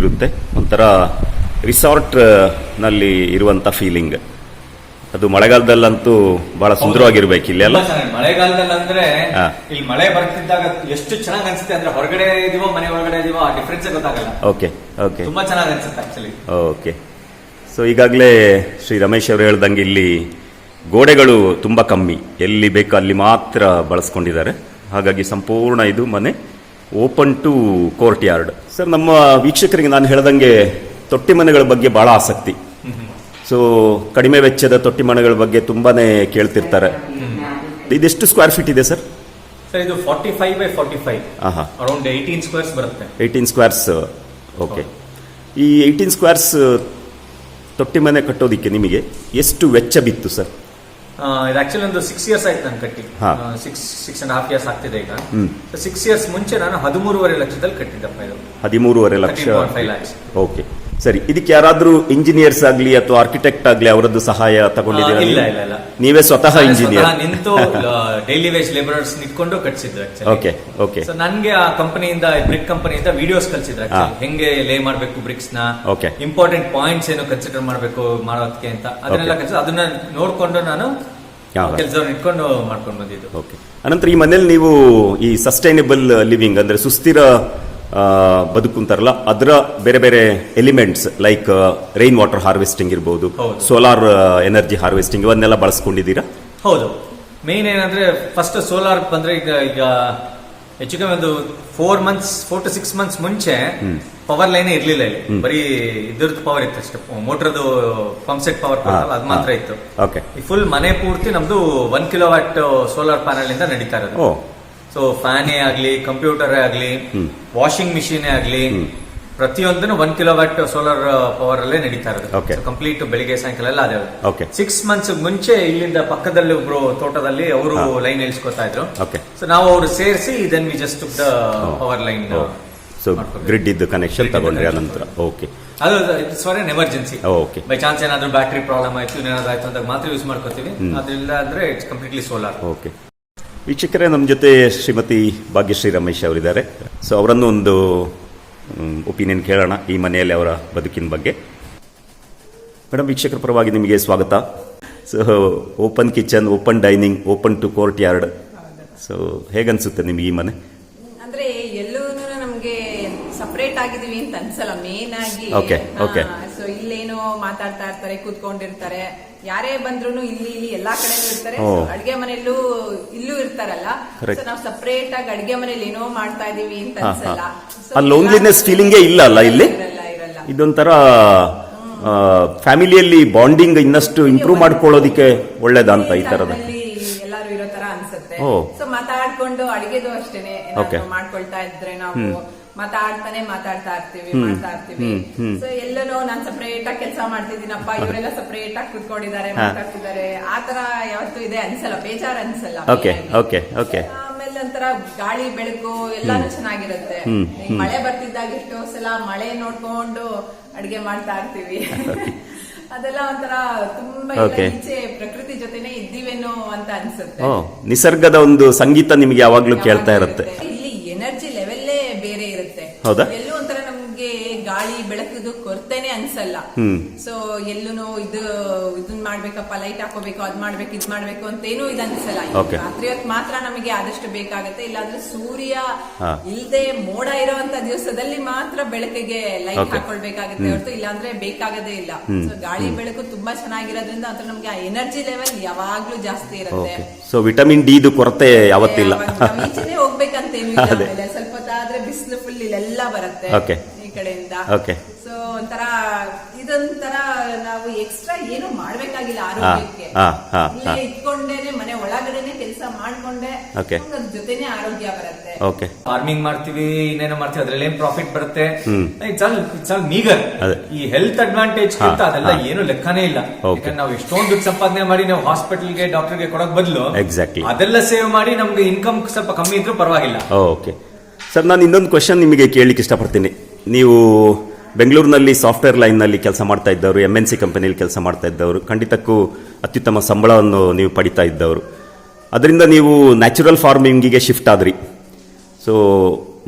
ಇರುತ್ತೆ. ಒಂಥರ ರಿಸಾರ್ಟ್ನಲ್ಲಿ ಇರುವಂಥ ಫೀಲಿಂಗ್. ಅದು ಮಳೆಗಾಲದಲ್ಲಂತೂ ಬಹಳ ಸುಂದರವಾಗಿರ್ಬೇಕು ಇಲ್ಲಿ ಅಲ್ಲ. ಮಳೆಗಾಲದಲ್ಲಿ ಅಂದ್ರೆ. ಇಲ್ಲಿ ಮಳೆ ಬರ್ತಿದ್ದಾಗ ಎಷ್ಟು ಚೆನ್ನಾಗಿ ಅನ್ಸುತ್ತೆ ಅಂದ್ರೆ ಹೊರಗಡೆ ಇದೀವೋ ಮನೆ ಒಳಗಡೆ ಇದೀವೋ ಡಿಫ್ರೆನ್ಸ್ ಗೊತ್ತಾಗಲ್ಲ. ಓಕೆ ಓಕೆ ತುಂಬಾ ಚೆನ್ನಾಗಿ ಅನ್ಸುತ್ತೆ ಆಕ್ಚುಲಿ ಓಕೆ ಸೊ ಈಗಾಗಲೇ ಶ್ರೀ ರಮೇಶ್ ಅವರು ಹೇಳ್ದಂಗೆ ಇಲ್ಲಿ ಗೋಡೆಗಳು ತುಂಬ ಕಮ್ಮಿ. ಎಲ್ಲಿ ಬೇಕೋ ಅಲ್ಲಿ ಮಾತ್ರ ಬಳಸ್ಕೊಂಡಿದ್ದಾರೆ. ಹಾಗಾಗಿ ಸಂಪೂರ್ಣ ಇದು ಮನೆ open to courtyard. Sir ನಮ್ಮ ವೀಕ್ಷಕರಿಗೆ ನಾನು ಹೇಳ್ದಂಗೆ ತೊಟ್ಟಿ ಮನೆಗಳ ಬಗ್ಗೆ ಬಹಳ ಆಸಕ್ತಿ. ಸೊ ಕಡಿಮೆ ವೆಚ್ಚದ ತೊಟ್ಟಿ ಮನೆಗಳ ಬಗ್ಗೆ ತುಂಬಾನೇ ಕೇಳ್ತಿರ್ತಾರೆ. ಇದೆಷ್ಟು ಸ್ಕ್ವೇರ್ ಫೀಟ್ ಇದೆ ಸರ್? ಸರ್ ಇದು forty five by forty five ಆಹಾ. ಅರೌಂಡ್ ಏಯ್ಟೀನ್ ಸ್ಕ್ವೇರ್ಸ್ ಬರುತ್ತೆ. ಏಯ್ಟೀನ್ ಸ್ಕ್ವೇರ್ಸ್ ಓಕೆ ಈ ಏಯ್ಟೀನ್ ಸ್ಕ್ವೇರ್ಸ್ ತೊಟ್ಟಿ ಮನೆ ಕಟ್ಟೋದಿಕ್ಕೆ ನಿಮಗೆ ಎಷ್ಟು ವೆಚ್ಚ ಬಿತ್ತು ಸರ್ ಇದು ಆಕ್ಚುಲಿ ಒಂದು ಸಿಕ್ಸ್ ಇಯರ್ಸ್ ಆಯ್ತು ನಾನು ಕಟ್ಟಿ ಹಾ. Six six and half years ಆಗ್ತಿದೆ ಈಗ ಹ್ಮ್. ಸಿಕ್ಸ್ ಇಯರ್ಸ್ ಮುಂಚೆ ನಾನು ಹದಿಮೂರುವರೆ ಲಕ್ಷದಲ್ಲಿ ಕಟ್ಟಿದ್ದಪ್ಪ ಇದು ಹದಿಮೂರುವರೆ ಲಕ್ಷ 13.5 lakhs. ಓಕೆ ಸರಿ ಇದಕ್ಕೆ ಯಾರಾದ್ರೂ ಇಂಜಿನಿಯರ್ಸ್ ಆಗಲಿ ಅಥವಾ ಆರ್ಕಿಟೆಕ್ಟ್ ಆಗಲಿ ಅವರದ್ದು ಸಹಾಯ ಇಲ್ಲ? ಇಲ್ಲ, ಇಲ್ಲ. ನೀವೇ ಸ್ವತಃ ಇಂಜಿನಿಯರ್ ಸ್ವತಃ ನಿಂತು ಡೈಲಿ ವೇಜ್ ಲೇಬರರ್ಸ್ ನಿಂತ್ಕೊಂಡು ಕಟ್ಸಿದ್ರು ಓಕೆ ಓಕೆ ಸೊ ನನ್ಗೆ ಆ ಕಂಪನಿಯಿಂದ ಬ್ರಿಕ್ ಕಂಪನಿಯಿಂದ ವಿಡಿಯೋಸ್ ಕಲ್ಸಿದ್ರು ಹಾ. ಹೆಂಗೆ ಲೇ ಮಾಡ್ಬೇಕು ಬ್ರಿಕ್ಸ್ನ ಓಕೆ ಇಂಪಾರ್ಟೆಂಟ್ ಪಾಯಿಂಟ್ಸ್ ಏನು ಕನ್ಸಿಡರ್ ಮಾಡ್ಬೇಕು ಮಾಡೋದಕ್ಕೆ ಅಂತ. ಅದನ್ನೆಲ್ಲ ಕಲ್ಸಿ ಅದನ್ನ ನೋಡ್ಕೊಂಡು ನಾನು ಹಾ. ಕೆಲಸದವ್ರು ಇಟ್ಕೊಂಡು ಮಾಡ್ಕೊಂಡು ಬಂದಿದ್ದು. ಓಕೆ ಅನಂತರ ಈ ಮನೇಲಿ ನೀವು ಈ ಸಸ್ಟೈನಬಲ್ ಲಿವಿಂಗ್ ಅಂದ್ರೆ ಸುಸ್ಥಿರ ಆ, ಬದುಕು ಅಂತಾರಲ್ಲ ಅದರ ಬೇರೆ ಬೇರೆ elements like rain water harvesting ಇರ್ಬೋದು ಸೋಲಾರ್ ಎನರ್ಜಿ ಹಾರ್ವೆಸ್ಟಿಂಗ್ ಇವನ್ನೆಲ್ಲ ಬಳಸ್ಕೊಂಡಿದ್ದೀರಾ? ಹೌದು. ಮೇನ್ ಏನಂದ್ರೆ ಫಸ್ಟ್ ಸೋಲಾರ್ ಬಂದ್ರೆ ಈಗ ಈಗ ಹೆಚ್ಚು ಕಮ್ಮಿ ಒಂದು four months four to six months ಮುಂಚೆ ಪವರ್ ಲೈನ್ ಇರ್ಲಿಲ್ಲ ಇಲ್ಲಿ. ಬರೀ ಇದ್ರದ್ದು ಪವರ್ ಇತ್ತು ಅಷ್ಟೇ. ಮೋಟರ್ದು ಪಂಪ್ ಸೆಟ್ ಪವರ್ ಅದು ಮಾತ್ರ ಇತ್ತು. ಓಕೆ ಈ ಫುಲ್ ಮನೆ ಪೂರ್ತಿ ನಮ್ದು one kilo watt solar panel ಇಂದ ನಡೀತಾ ಇರೋದು. ಸೊ ಫ್ಯಾನೇ ಆಗ್ಲಿ ಕಂಪ್ಯೂಟರೇ ಆಗ್ಲಿ ವಾಷಿಂಗ್ ಮಿಷಿನೇ ಆಗ್ಲಿ ಪ್ರತಿಯೊಂದನ್ನು one kilo watt solar power ಅಲ್ಲೇ ನಡೀತಾ. ಇರೋದು. ಕಂಪ್ಲೀಟ್ ಬೆಳಿಗ್ಗೆ ಸಾಯಂಕಾಲ ಎಲ್ಲ ಅದೇ. ಸಿಕ್ಸ್ ಮಂತ್ಸ್ ಮುಂಚೆ ಇಲ್ಲಿಂದ ಪಕ್ಕದಲ್ಲಿ ಒಬ್ರು ತೋಟದಲ್ಲಿ ಅವರು ಲೈನ್ ಇಳಿಸ್ಕೊತಾ ಇದ್ರು. ಸೊ ನಾವು ಅವರು ಸೇರಿಸಿ ಇದನ್ we just the power line so grid ಇದ್ದು ಕನೆಕ್ಷನ್ ತಗೊಂಡ್ರಿ ಅನಂತರ. ಓಕೆ ಅದು it's for an emergency okay by chance ಏನಾದ್ರೂ ಬ್ಯಾಟ್ರಿ ಪ್ರಾಬ್ಲಮ್ ಆಯ್ತು ಏನಾದ್ರು ಆಯ್ತು ಅಂತ ಮಾತ್ರ ಯೂಸ್ ಮಾಡ್ಕೋತೀವಿ. ಅದ್ರಿಂದ ಅಂದ್ರೆ ಇಟ್ಸ್ ಕಂಪ್ಲೀಟ್ಲಿ ಸೋಲಾರ್ ಓಕೆ ವೀಕ್ಷಕರೇ ನಮ್ಮ ಜೊತೆ ಶ್ರೀಮತಿ ಭಾಗ್ಯಶ್ರೀ ರಮೇಶ್ ಅವರಿದ್ದಾರೆ. ಸೊ ಅವರನ್ನು ಒಂದು ಒಪಿನಿಯನ್ ಕೇಳೋಣ ಈ ಮನೆಯಲ್ಲಿ ಅವರ ಬದುಕಿನ ಬಗ್ಗೆ. ಮೇಡಮ್ ವೀಕ್ಷಕರ ಪರವಾಗಿ ನಿಮಗೆ ಸ್ವಾಗತ. So open kitchen open dining open to courtyard so ಹೇಗನ್ಸುತ್ತೆ ನಿಮಗೆ ಈ ಮನೆ? ಅಂದ್ರೆ ಎಲ್ಲೂ ನಮಗೆ ಸಪರೇಟ್ ಆಗಿದೀವಿ ಅಂತ ಅನ್ಸಲ್ಲ ಮೇನ್ ಆಗಿ. ಓಕೆ ಓಕೆ ಸೊ ಇಲ್ಲೇನೋ ಮಾತಾಡ್ತಾ ಇರ್ತಾರೆ ಕೂತ್ಕೊಂಡಿರ್ತಾರೆ. ಯಾರೇ ಬಂದ್ರು ಇಲ್ಲಿ ಇಲ್ಲಿ ಎಲ್ಲಾ ಕಡೆ ಇರ್ತಾರೆ. ಅಡ್ಗೆ ಮನೆಯಲ್ಲೂ ಇಲ್ಲೂ ಇರ್ತಾರಲ್ಲ. ಸೊ ನಾವು ಸಪರೇಟ್ ಆಗಿ ಅಡ್ಗೆ ಮನೇಲಿ ಏನೋ ಮಾಡ್ತಾ ಇದೀವಿ ಅಂತ ಅನ್ಸಲ್ಲ. ಆ ಏ ಇಲ್ಲ ಅಲ್ಲ ಇಲ್ಲಿ? ಇರಲ್ಲ ಇರಲ್ಲ ಇದೊಂಥರ ಫ್ಯಾಮಿಲಿಯಲ್ಲಿ ಬಾಂಡಿಂಗ್ ಇನ್ನಷ್ಟು ಇಂಪ್ರೂವ್ ಮಾಡ್ಕೊಳ್ಳೋದಿಕ್ಕೆ ಒಳ್ಳೇದಂತ ಈ ತರದ ಜಾಗದಲ್ಲಿ ಎಲ್ಲಾರು ಇರೋ ತರ ಅನ್ಸುತ್ತೆ ಓ. ಸೊ ಮಾತಾಡ್ಕೊಂಡು ಅಡಿಗೆದು ಅಷ್ಟೇನೆ Okay. ಮಾಡ್ಕೊಳ್ತಾ ಇದ್ರೆ ನಾವು ಮಾತಾಡ್ತಾನೆ ಮಾತಾಡ್ತಾ ಇರ್ತೀವಿ ಮಾಡ್ತಾ ಇರ್ತೀವಿ. ಸೊ ಎಲ್ಲನೂ ನಾನ್ ಸಪರೇಟ್ ಆಗಿ ಕೆಲಸ ಮಾಡ್ತಿದ್ದೀನಪ್ಪ ಇವರೆಲ್ಲ ಸಪರೇಟ್ ಆಗಿ ಕುತ್ಕೊಂಡಿದ್ದಾರೆ ಮಾತಾಡ್ತಿದ್ದಾರೆ. ಆತರ ಯಾವತ್ತೂ ಇದೆ ಅನ್ಸಲ್ಲ ಬೇಜಾರ್ ಅನ್ಸಲ್ಲ. ಓಕೆ ಓಕೆ ಓಕೆ ಆಮೇಲೆ ಒಂಥರ ಗಾಳಿ ಬೆಳಕು ಎಲ್ಲಾನು ಚೆನ್ನಾಗಿರುತ್ತೆ. ಮಳೆ ಬರ್ತಿದ್ದಾಗ ಎಷ್ಟೋ ಸಲ ಮಳೆ ನೋಡ್ಕೊಂಡು ಅಡ್ಗೆ ಮಾಡ್ತಾ ಇರ್ತೀವಿ. *laughs* ಅದೆಲ್ಲ ಒಂಥರ ತುಂಬಾ ಹೆಚ್ಚೆ ಈಚೆ ಪ್ರಕೃತಿ ಜೊತೆನೆ ಇದ್ದೀವೇನೋ ಅಂತ ಅನ್ಸುತ್ತೆ. ನಿಸರ್ಗದ ಒಂದು ಸಂಗೀತ ನಿಮ್ಗೆ ಯಾವಾಗ್ಲೂ ಕೇಳ್ತಾ ಇರುತ್ತೆ. ಹೌದಾ? ಎಲ್ಲೂ ಒಂಥರ ನಮ್ಗೆ ಗಾಳಿ ಬೆಳಕದು ಕೊರತೆನೆ ಅನ್ಸಲ್ಲ. ಹ್ಮ್. ಸೊ ಎಲ್ಲೂನು ಇದು ಇದನ್ ಮಾಡ್ಬೇಕಪ್ಪ ಲೈಟ್ ಹಾಕೋಬೇಕು ಅದ್ ಮಾಡ್ಬೇಕು ಇದ್ ಮಾಡ್ಬೇಕು ಅಂತ ಏನೂ ಇದು ಅನ್ಸಲ್ಲ. Okay. ರಾತ್ರಿ ಹೊತ್ತು ಮಾತ್ರ ನಮಗೆ ಆದಷ್ಟು ಬೇಕಾಗತ್ತೆ ಇಲ್ಲಾಂದ್ರೆ ಸೂರ್ಯ ಹಾ. ಇಲ್ದೆ ಮೋಡ ಇರುವಂತ ದಿವಸದಲ್ಲಿ ಮಾತ್ರ ಬೆಳಕಿಗೆ ಲೈಟ್ ಹಾಕೊಳ್ಬೇಕಾಗತ್ತೆ ಹಾಕೊಳ್ಬೇಕಾಗುತ್ತೆ ಹೊರತು ಇಲ್ಲಾಂದ್ರೆ ಬೇಕಾಗದೇ ಇಲ್ಲ. ಸೊ ಗಾಳಿ ಬೆಳಕು ತುಂಬಾ ಚೆನ್ನಾಗಿರೋದ್ರಿಂದ ಅಂತ ನಮ್ಗೆ ಆ ಎನರ್ಜಿ ಲೆವೆಲ್ ಯಾವಾಗ್ಲೂ ಜಾಸ್ತಿ ಇರುತ್ತೆ. ಓಕೆ ಸೊ ವಿಟಮಿನ್ ಡಿ ಕೊರತೆ ಯಾವತ್ತಿಲ್ಲ. ಈಚೆನೆ ಹೋಗ್ಬೇಕಂತೇನು ಇಲ್ಲ *laughs* ಆಮೇಲೆ ಸ್ವಲ್ಪ ಬಿಸಿಲು ಫುಲ್ ಇಲ್ಲೆಲ್ಲ ಬರುತ್ತೆ Okay. ಈ ಕಡೆಯಿಂದ Okay. ಸೊ ಒಂಥರ ಇದೊಂಥರ ನಾವು ಎಕ್ಸ್ಟ್ರಾ ಏನು ಮಾಡ್ಬೇಕಾಗಿಲ್ಲ ಆರೋಗ್ಯಕ್ಕೆ ಹಾ, ಹಾ, ಇಲ್ಲೇ ಇಟ್ಕೊಂಡೇನೆ ಮನೆ ಒಳಗಡೆನೆ ಕೆಲಸ ಮಾಡ್ಕೊಂಡೆ Okay. ಅದ್ರ ಜೊತೆನೆ ಆರೋಗ್ಯ ಬರುತ್ತೆ ಓಕೆ ಫಾರ್ಮಿಂಗ್ ಮಾಡ್ತೀವಿ ಇನ್ನೇನೋ ಮಾಡ್ತೀವಿ ಅದ್ರಲ್ಲಿ ಏನ್ ಪ್ರಾಫಿಟ್ ಬರುತ್ತೆ ಹ್ಮ್. It's all it's all meagre ಅದೇ. ಈ ಹೆಲ್ತ್ ಅಡ್ವಾಂಟೇಜ್ ಹಾ, ಅದೆಲ್ಲ ಹಾ. ಏನು ಲೆಕ್ಕನೇ ಇಲ್ಲ Okay. ಯಾಕಂದ್ರೆ ನಾವು ಎಷ್ಟೊಂದು ದುಡ್ಡು ಸಂಪಾದನೆ ಮಾಡಿ ನಾವು ಹಾಸ್ಪಿಟಲ್ಗೆ ಡಾಕ್ಟರ್ಗೆ ಕೊಡಕ್ ಬದಲು ಎಕ್ಸಾಕ್ಟ್ಲಿ ಅದೆಲ್ಲ ಸೇವ್ ಮಾಡಿ ನಮ್ಗೆ ಇನ್ಕಮ್ ಸ್ವಲ್ಪ ಕಮ್ಮಿ ಇದ್ರೂ ಪರವಾಗಿಲ್ಲ ಓಕೆ ಸರ್ ನಾನು ಇನ್ನೊಂದು ಕ್ವಶನ್ ನಿಮಗೆ ಕೇಳಲಿಕ್ಕೆ ಇಷ್ಟಪಡ್ತೀನಿ. ನೀವು ಬೆಂಗಳೂರಿನಲ್ಲಿ ಸಾಫ್ಟ್ವೇರ್ ಲೈನ್ನಲ್ಲಿ ಕೆಲಸ ಮಾಡ್ತಾ ಇದ್ದವರು ಎಂ ಎನ್ ಸಿ ಕಂಪನಿಯಲ್ಲಿ ಕೆಲಸ ಮಾಡ್ತಾ ಇದ್ದವರು ಖಂಡಿತಕ್ಕೂ ಅತ್ಯುತ್ತಮ ಸಂಬಳವನ್ನು ನೀವು ಪಡಿತಾ ಇದ್ದವರು. ಅದರಿಂದ ನೀವು ನ್ಯಾಚುರಲ್ ಫಾರ್ಮಿಂಗಿಗೆ ಶಿಫ್ಟ್ ಆದ್ರಿ. ಸೊ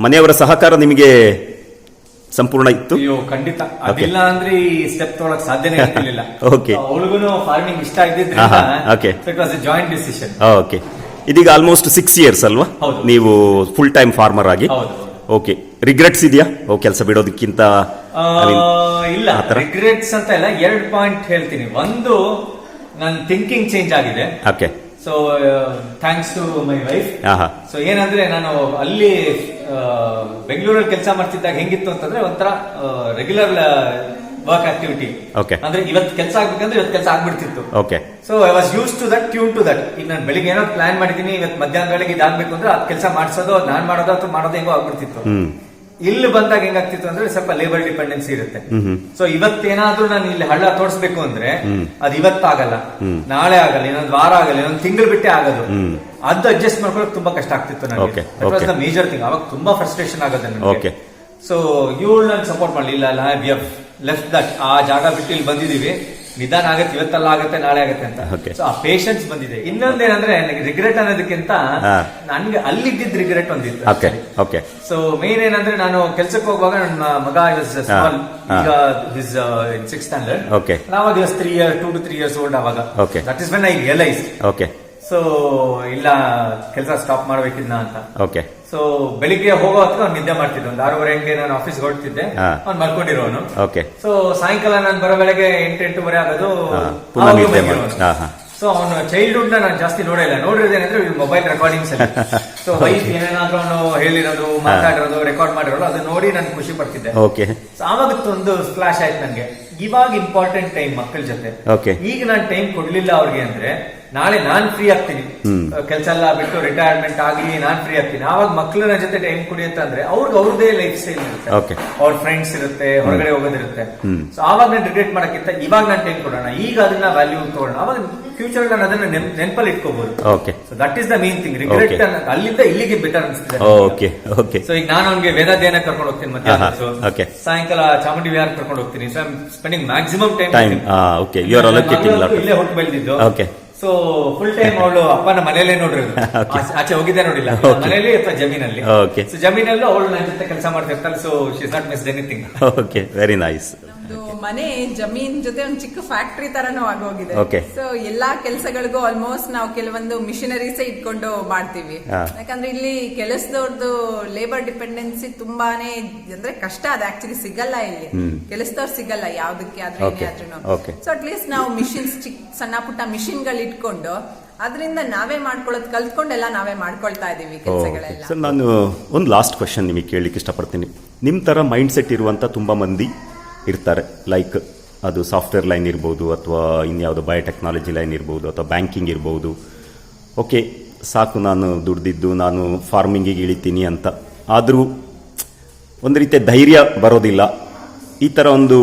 ಮನೆಯವರ ಸಹಕಾರ ನಿಮಗೆ ಸಂಪೂರ್ಣ ಇತ್ತು? ಅಯ್ಯೋ ಖಂಡಿತ. ಅದಿಲ್ಲ ಅಂದ್ರೆ ಈ ಸ್ಟೆಪ್ ತೊಗೊಳಕ್ ಸಾಧ್ಯನೇ ಇರ್ತಿರ್ಲಿಲ್ಲ. ಓಕೆ ಅವಳಿಗೂ ಫಾರ್ಮಿಂಗ್ ಇಷ್ಟ ಆಗಿದ್ದೆ okay okay. It was a joint decision okay ಇದೀಗ ಆಲ್ಮೋಸ್ಟ್ ಸಿಕ್ಸ್ ಇಯರ್ಸ್ ಅಲ್ವಾ? ನೀವು ಫುಲ್ ಟೈಮ್ ಫಾರ್ಮರ್ ಆಗಿ. ಓಕೆ ರಿಗ್ರೆಟ್ಸ್ ಇದೆಯಾ? ಓ ಕೆಲಸ ಬಿಡೋದಕ್ಕಿಂತ ಇಲ್ಲ? ರಿಗ್ರೆಟ್ಸ್ ಅಂತ ಇಲ್ಲ. ಎರಡು ಪಾಯಿಂಟ್ ಹೇಳ್ತೀನಿ. ಒಂದು ನನ್ನ ಥಿಂಕಿಂಗ್ ಚೇಂಜ್ ಆಗಿದೆ. Okay so thanks to my wife ಆಹಾ. ಸೊ ಏನಂದ್ರೆ ನಾನು ಅಲ್ಲಿ ಬೆಂಗಳೂರಲ್ಲಿ ಕೆಲಸ ಮಾಡ್ತಿದ್ದಾಗ ಹೆಂಗಿತ್ತು ಅಂತಂದ್ರೆ ಒಂಥರ ರೆಗ್ಯುಲರ್ ವರ್ಕ್ ಆಕ್ಟಿವಿಟಿ Okay. ಅಂದ್ರೆ ಇವತ್ತು ಕೆಲಸ ಆಗ್ಬೇಕಂದ್ರೆ ಇವತ್ತು ಕೆಲಸ ಆಗ್ಬಿಡ್ತಿತ್ತು. Okay so I was used to that tune to that ಈಗ ನಾನು ಬೆಳಿಗ್ಗೆ ಏನೋ ಪ್ಲಾನ್ ಮಾಡಿದೀನಿ ಇವತ್ತು ಮಧ್ಯಾಹ್ನ ಬೆಳಗ್ಗೆ ಇದಾಗಬೇಕು ಅಂದ್ರೆ ಅದ್ ಕೆಲಸ ಮಾಡಿಸೋದು ನಾನ್ ಮಾಡೋದು ಅಥವಾ ಮಾಡೋದು ಹೆಂಗೋ ಆಗ್ಬಿಡ್ತಿತ್ತು. ಹ್ಮ್. ಇಲ್ಲಿ ಬಂದಾಗ ಹೆಂಗಾಗ್ತಿತ್ತು ಅಂದ್ರೆ ಸ್ವಲ್ಪ ಲೇಬರ್ ಡಿಪೆಂಡೆನ್ಸಿ ಇರುತ್ತೆ. ಸೊ ಇವತ್ತೇನಾದ್ರೂ ನಾನು ಇಲ್ಲಿ ಹಳ್ಳ ತೋರಿಸ್ಬೇಕು ಅಂದ್ರೆ ಅದು ಇವತ್ತಾಗಲ್ಲ. ನಾಳೆ ಆಗಲ್ಲ ಇನ್ನೊಂದು ವಾರ ಆಗಲ್ಲ ಇನ್ನೊಂದು ತಿಂಗಳು ಬಿಟ್ಟೆ ಆಗೋದು. ಅದು ಅಡ್ಜಸ್ಟ್ ಮಾಡ್ಕೊಳಕ್ ತುಂಬಾ ಕಷ್ಟ ಆಗ್ತಿತ್ತು Okay, ನನಗೆ. ಮೇಜರ್ ಥಿಂಗ್ ಅವಾಗ ತುಂಬಾ ಫ್ರಸ್ಟ್ರೇಷನ್ ಆಗುತ್ತೆ Okay. ನನಗೆ ಸೊ ಇವಳು ನಾನು ಸಪೋರ್ಟ್ ಮಾಡಲಿಲ್ಲ ಅಲ್ಲ ವಿ ಹವ್ ಲೆಫ್ಟ್ ದಟ್ ಆ ಜಾಗ ಬಿಟ್ಟು ಇಲ್ಲಿ ಬಂದಿದೀವಿ ನಿಧಾನ ಆಗತ್ತೆ ಇವತ್ತಲ್ಲ ಆಗತ್ತೆ ನಾಳೆ ಆಗತ್ತೆ ಅಂತ Okay. ಸೊ ಆ ಪೇಷನ್ಸ್ ಬಂದಿದೆ ಇನ್ನೊಂದೇನಂದ್ರೆ ನನಗೆ ರಿಗ್ರೆಟ್ ಅನ್ನೋದಕ್ಕಿಂತ ಹಾ. ನನ್ಗೆ ಅಲ್ಲಿದ್ದಿದ್ ರಿಗ್ರೆಟ್ ಒಂದಿತ್ತು ಓಕೆ ಓಕೆ ಸೊ ಮೇನ್ ಏನಂದ್ರೆ ನಾನು ಕೆಲ್ಸಕ್ಕೆ ಹೋಗುವಾಗ ನನ್ನ ಮಗ ಸ್ಮಾಲ್ ಹಾ. ಈಗ is in six standard Okay. ನಾವು ದಿವಸ three year two to three years old ಅವಾಗ Okay. That is when I realise okay so ಇಲ್ಲ ಕೆಲಸ ಸ್ಟಾಪ್ ಮಾಡ್ಬೇಕಿದ್ನ ಅಂತ. ಓಕೆ ಸೊ ಬೆಳಿಗ್ಗೆ ಹೋಗೋ ಹೊತ್ತಿಗೆ ಅವ್ನು ನಿದ್ದೆ ಮಾಡ್ತಿದ್ದೆ. ಒಂದು ಆರೂವರೆ ಹಂಗೆ ನಾನು ಆಫೀಸ್ ಹೊರಡ್ತಿದ್ದೆ ಹಾ. ಅವ್ನು ಮಲ್ಕೊಂಡಿರೋನು. ಓಕೆ ಸೊ ಸಾಯಂಕಾಲ ನಾನು ಬರೋ ಬೆಳಗ್ಗೆ ಎಂಟು ಎಂಟೂವರೆ ಆಗೋದು ಹಾ, ಪುನಃ ನಿದ್ದೆ ಮಾಡಿ- ಹಾ, ಹಾ. ಸೊ ಅವನು ಚೈಲ್ಡ್ಹುಡ್ನ ನಾನು ಜಾಸ್ತಿ ನೋಡಿಲ್ಲ ನೋಡಿರೋದೇನಂದ್ರೆ ಮೊಬೈಲ್ ರೆಕಾರ್ಡಿಂಗ್ಸ್ ಸೊ ವೈಫ್ ಏನೇನಾದ್ರೂ ಅವನು ಹೇಳಿರೋದು ಮಾತಾಡಿರೋದು ರೆಕಾರ್ಡ್ ಮಾಡಿರೋದು ಅದನ್ನ ನೋಡಿ ನಾನು ಖುಷಿ ಪಡ್ತಿದ್ದೆ. ಓಕೆ So ಆವಾಗ ಒಂದು ಫ್ಲಾಶ್ ಆಯ್ತು ನಂಗೆ. ಇವಾಗ ಇಂಪಾರ್ಟೆಂಟ್ ಟೈಮ್ ಮಕ್ಕಳ ಜೊತೆ. Okay. ಈಗ ನಾನು ಟೈಮ್ ಕೊಡ್ಲಿಲ್ಲ ಅವ್ರಿಗೆ ಅಂದ್ರೆ ನಾಳೆ ನಾನ್ ಫ್ರೀ ಆಗ್ತೀನಿ. ಕೆಲಸ ಎಲ್ಲ ಬಿಟ್ಟು ರಿಟೈರ್ಮೆಂಟ್ ಆಗಲಿ ನಾನ್ ಫ್ರೀ ಆಗ್ತೀನಿ. ಆವಾಗ ಮಕ್ಕಳ ಜೊತೆ ಟೈಮ್ ಕುಡಿ ಅಂತಂದ್ರೆ ಅವ್ರಿಗೆ ಅವ್ರದೇ ಲೈಫ್ ಸ್ಟೈಲ್ ಇರುತ್ತೆ. ಅವ್ರ ಫ್ರೆಂಡ್ಸ್ ಇರುತ್ತೆ ಹೊರಗಡೆ ಹೋಗೋದಿರುತ್ತೆ. ಸೊ ಆವಾಗ ನಾನು ರಿಗ್ರೆಟ್ ಮಾಡಕ್ಕಿಂತ ಇವಾಗ ನಾನು ಟೈಮ್ ಕೊಡೋಣ. ಈಗ ಅದನ್ನ ವ್ಯಾಲ್ಯೂ ತಗೊಳ್ಳೋಣ ಅವಾಗ ಫ್ಯೂಚರ್ ನಾನು ಅದನ್ನ ನೆನಪಲ್ಲಿ ಇಟ್ಕೋಬಹುದು okay so that is the main thing regret. ಅಲ್ಲಿಂದ ಇಲ್ಲಿಗೆ ಬೆಟರ್ ಅನ್ಸುತ್ತೆ. ಓಕೆ ಓಕೆ ಸೊ ಈಗ ನಾನು ಅವ್ನಿಗೆ ವೇದಾಧ್ಯಯನ ಕರ್ಕೊಂಡು ಹೋಗ್ತೀನಿ ಮತ್ತೆ ಸಾಯಂಕಾಲ ಚಾಮುಂಡಿ ವಿಹಾರ ಕರ್ಕೊಂಡು ಹೋಗ್ತೀನಿ. So spending maximum time time okay you are of- ಇಲ್ಲೇ ಹೋಗಿ ಬೆಳೆದಿದ್ದು. Okay. ಸೊ ಫುಲ್ ಟೈಮ್ ಅವಳು ಅಪ್ಪನ ಮನೆಯಲ್ಲೇ ನೋಡಿರೋದು. *laughs* ಆಚೆ- ಹೋಗಿದ್ದೆ ನೋಡಿಲ್ಲ. ಮನೆಯಲ್ಲಿ ಅಥವಾ ಜಮೀನಲ್ಲಿ. ಸೊ ಜಮೀನಲ್ಲೂ ಅವಳು ನನ್ನ ಜೊತೆ ಕೆಲಸ ಮಾಡ್ತಿರ್ತಾಳೆ. So she's not miss anything okay very nice ಮನೆ ಜಮೀನ್ ಜೊತೆ ಒಂದು ಚಿಕ್ಕ ಫ್ಯಾಕ್ಟ್ರಿ ತರನೂ ಆಗೋಗಿದೆ Okay. ಸೊ ಎಲ್ಲಾ ಕೆಲಸಗಳಿಗೂ ಆಲ್ಮೋಸ್ಟ್ ನಾವು ಕೆಲವೊಂದು ಮಿಷನರೀಸ್ ಇಟ್ಕೊಂಡು ಮಾಡ್ತೀವಿ ಹಾ. ಯಾಕಂದ್ರೆ ಇಲ್ಲಿ ಕೆಲಸದವ್ರದ್ದು ಲೇಬರ್ ಡಿಪೆಂಡೆನ್ಸಿ ತುಂಬಾನೇ ಅಂದ್ರೆ ಕಷ್ಟ ಅದು ಆಕ್ಚುಲಿ ಸಿಗಲ್ಲ ಇಲ್ಲಿ ಕೆಲಸದವ್ರು ಸಿಗಲ್ಲ ಯಾವ್ದಕ್ಕೆ ಆದ್ರೆ Okay. ಆದ್ರೂ Okay. ಸೊ ಅಟ್ಲೀಸ್ಟ್ ನಾವು ಮಿಷಿನ್ಸ್ ಚಿಕ್ಕ ಸಣ್ಣ ಪುಟ್ಟ ಮಿಷಿನ್ಗಳು ಇಟ್ಕೊಂಡು ಅದರಿಂದ ನಾವೇ ಮಾಡ್ಕೊಳ್ಳೋದು ಕಲ್ತ್ಕೊಂಡೆಲ್ಲ ನಾವೇ ಮಾಡ್ಕೊಳ್ತಾ ಇದೀವಿ ಕೆಲಸಗಳೆಲ್ಲ ಸರ್ ನಾನು ಒಂದು ಲಾಸ್ಟ್ ಕ್ವಶನ್ ನಿಮಗೆ ಕೇಳಲಿಕ್ಕೆ ಇಷ್ಟಪಡ್ತೀನಿ ನಿಮ್ಮ ತರ ಮೈಂಡ್ ಸೆಟ್ ಇರುವಂತ ತುಂಬಾ ಮಂದಿ ಇರ್ತಾರೆ ಲೈಕ್ ಅದು ಸಾಫ್ಟ್ವೇರ್ ಲೈನ್ ಇರ್ಬೋದು ಅಥವಾ ಇನ್ಯಾವುದೋ ಬಯೋಟೆಕ್ನಾಲಜಿ ಲೈನ್ ಇರ್ಬೋದು ಅಥವಾ ಬ್ಯಾಂಕಿಂಗ್ ಇರ್ಬೋದು. ಓಕೆ ಸಾಕು ನಾನು ದುಡ್ದಿದ್ದು ನಾನು ಫಾರ್ಮಿಂಗಿಗೆ ಇಳಿತೀನಿ ಅಂತ. ಆದರೂ ಒಂದು ರೀತಿಯ ಧೈರ್ಯ ಬರೋದಿಲ್ಲ. ಈ ಥರ ಒಂದು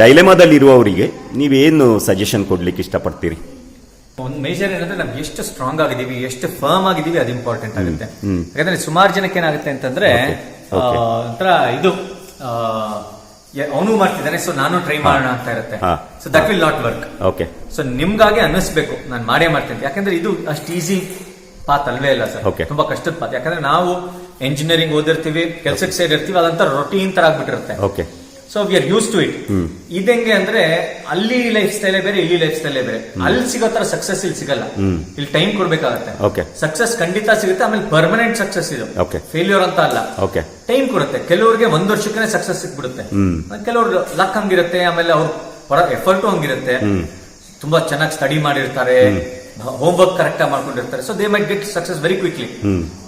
ಡೈಲೆಮಾದಲ್ಲಿರುವವರಿಗೆ ನೀವೇನು ಸಜೆಷನ್ ಕೊಡಲಿಕ್ಕೆ ಇಷ್ಟಪಡ್ತೀರಿ? ಒಂದು ಮೇಜರ್ ಏನಂದ್ರೆ ನಾವು ಎಷ್ಟು ಸ್ಟ್ರಾಂಗ್ ಆಗಿದ್ದೀವಿ ಎಷ್ಟು ಫರ್ಮ್ ಆಗಿದ್ದೀವಿ ಅದು ಇಂಪಾರ್ಟೆಂಟ್ ಆಗುತ್ತೆ. ಯಾಕಂದ್ರೆ ಸುಮಾರು ಜನಕ್ಕೆ ಏನಾಗುತ್ತೆ ಅಂತಂದ್ರೆ ಒಂಥರ ಇದು ಅವನು ಮಾಡ್ತಿದ್ದಾನೆ ಸೊ ನಾನು ಟ್ರೈ ಮಾಡೋಣ ಅಂತ ಇರುತ್ತೆ. So that will not work okay so ನಿಮ್ಗಾಗಿ ಅನ್ನಿಸ್ಬೇಕು ನಾನು ಮಾಡೇ ಮಾಡ್ತೇನೆ ಯಾಕಂದ್ರೆ ಇದು ಅಷ್ಟು ಈಸಿ ಪಾತ್ ಅಲ್ವೇ ಇಲ್ಲ ಸರ್. ತುಂಬಾ ಕಷ್ಟದ ಪಾತ್ ಯಾಕಂದ್ರೆ ನಾವು ಎಂಜಿನಿಯರಿಂಗ್ ಓದಿರ್ತೀವಿ ಕೆಲಸಕ್ಕೆ ಸೇರಿರ್ತೀವಿ ಅದಂತ ರೊಟೀನ್ ತರ ಆಗ್ಬಿಟ್ಟಿರುತ್ತೆ. Okay so we are used to it ಇದಂಗೆ ಅಂದ್ರೆ ಅಲ್ಲಿ ಲೈಫ್ ಸ್ಟೈಲೇ ಬೇರೆ ಇಲ್ಲಿ ಲೈಫ್ ಸ್ಟೈಲೇ ಬೇರೆ. ಅಲ್ಲಿ ಸಿಗೋ ತರ ಸಕ್ಸಸ್ ಇಲ್ಲಿ ಸಿಗಲ್ಲ. ಇಲ್ಲಿ ಟೈಮ್ ಕೊಡ್ಬೇಕಾಗತ್ತೆ. ಸಕ್ಸಸ್ ಖಂಡಿತ ಸಿಗುತ್ತೆ ಆಮೇಲೆ ಪರ್ಮನೆಂಟ್ ಸಕ್ಸಸ್ ಇದು. ಫೇಲ್ಯೂರ್ ಅಂತ ಅಲ್ಲ. ಟೈಮ್ ಕೊಡುತ್ತೆ. ಕೆಲವರಿಗೆ ಒಂದ್ ವರ್ಷಕ್ಕೆ ಸಕ್ಸಸ್ ಸಿಕ್ಬಿಡುತ್ತೆ. ಕೆಲವ್ರು ಲಕ್ ಹಂಗಿರುತ್ತೆ ಆಮೇಲೆ ಅವ್ರು ಹೊರ ಎಫರ್ಟು ಹಂಗಿರುತ್ತೆ. ತುಂಬಾ ಚೆನ್ನಾಗಿ ಸ್ಟಡಿ ಮಾಡಿರ್ತಾರೆ. ಹೋಮ್. ವರ್ಕ್ ಕರೆಕ್ಟ್ ಆಗಿ ಮಾಡ್ಕೊಂಡಿರ್ತಾರೆ. So they might get success very quickly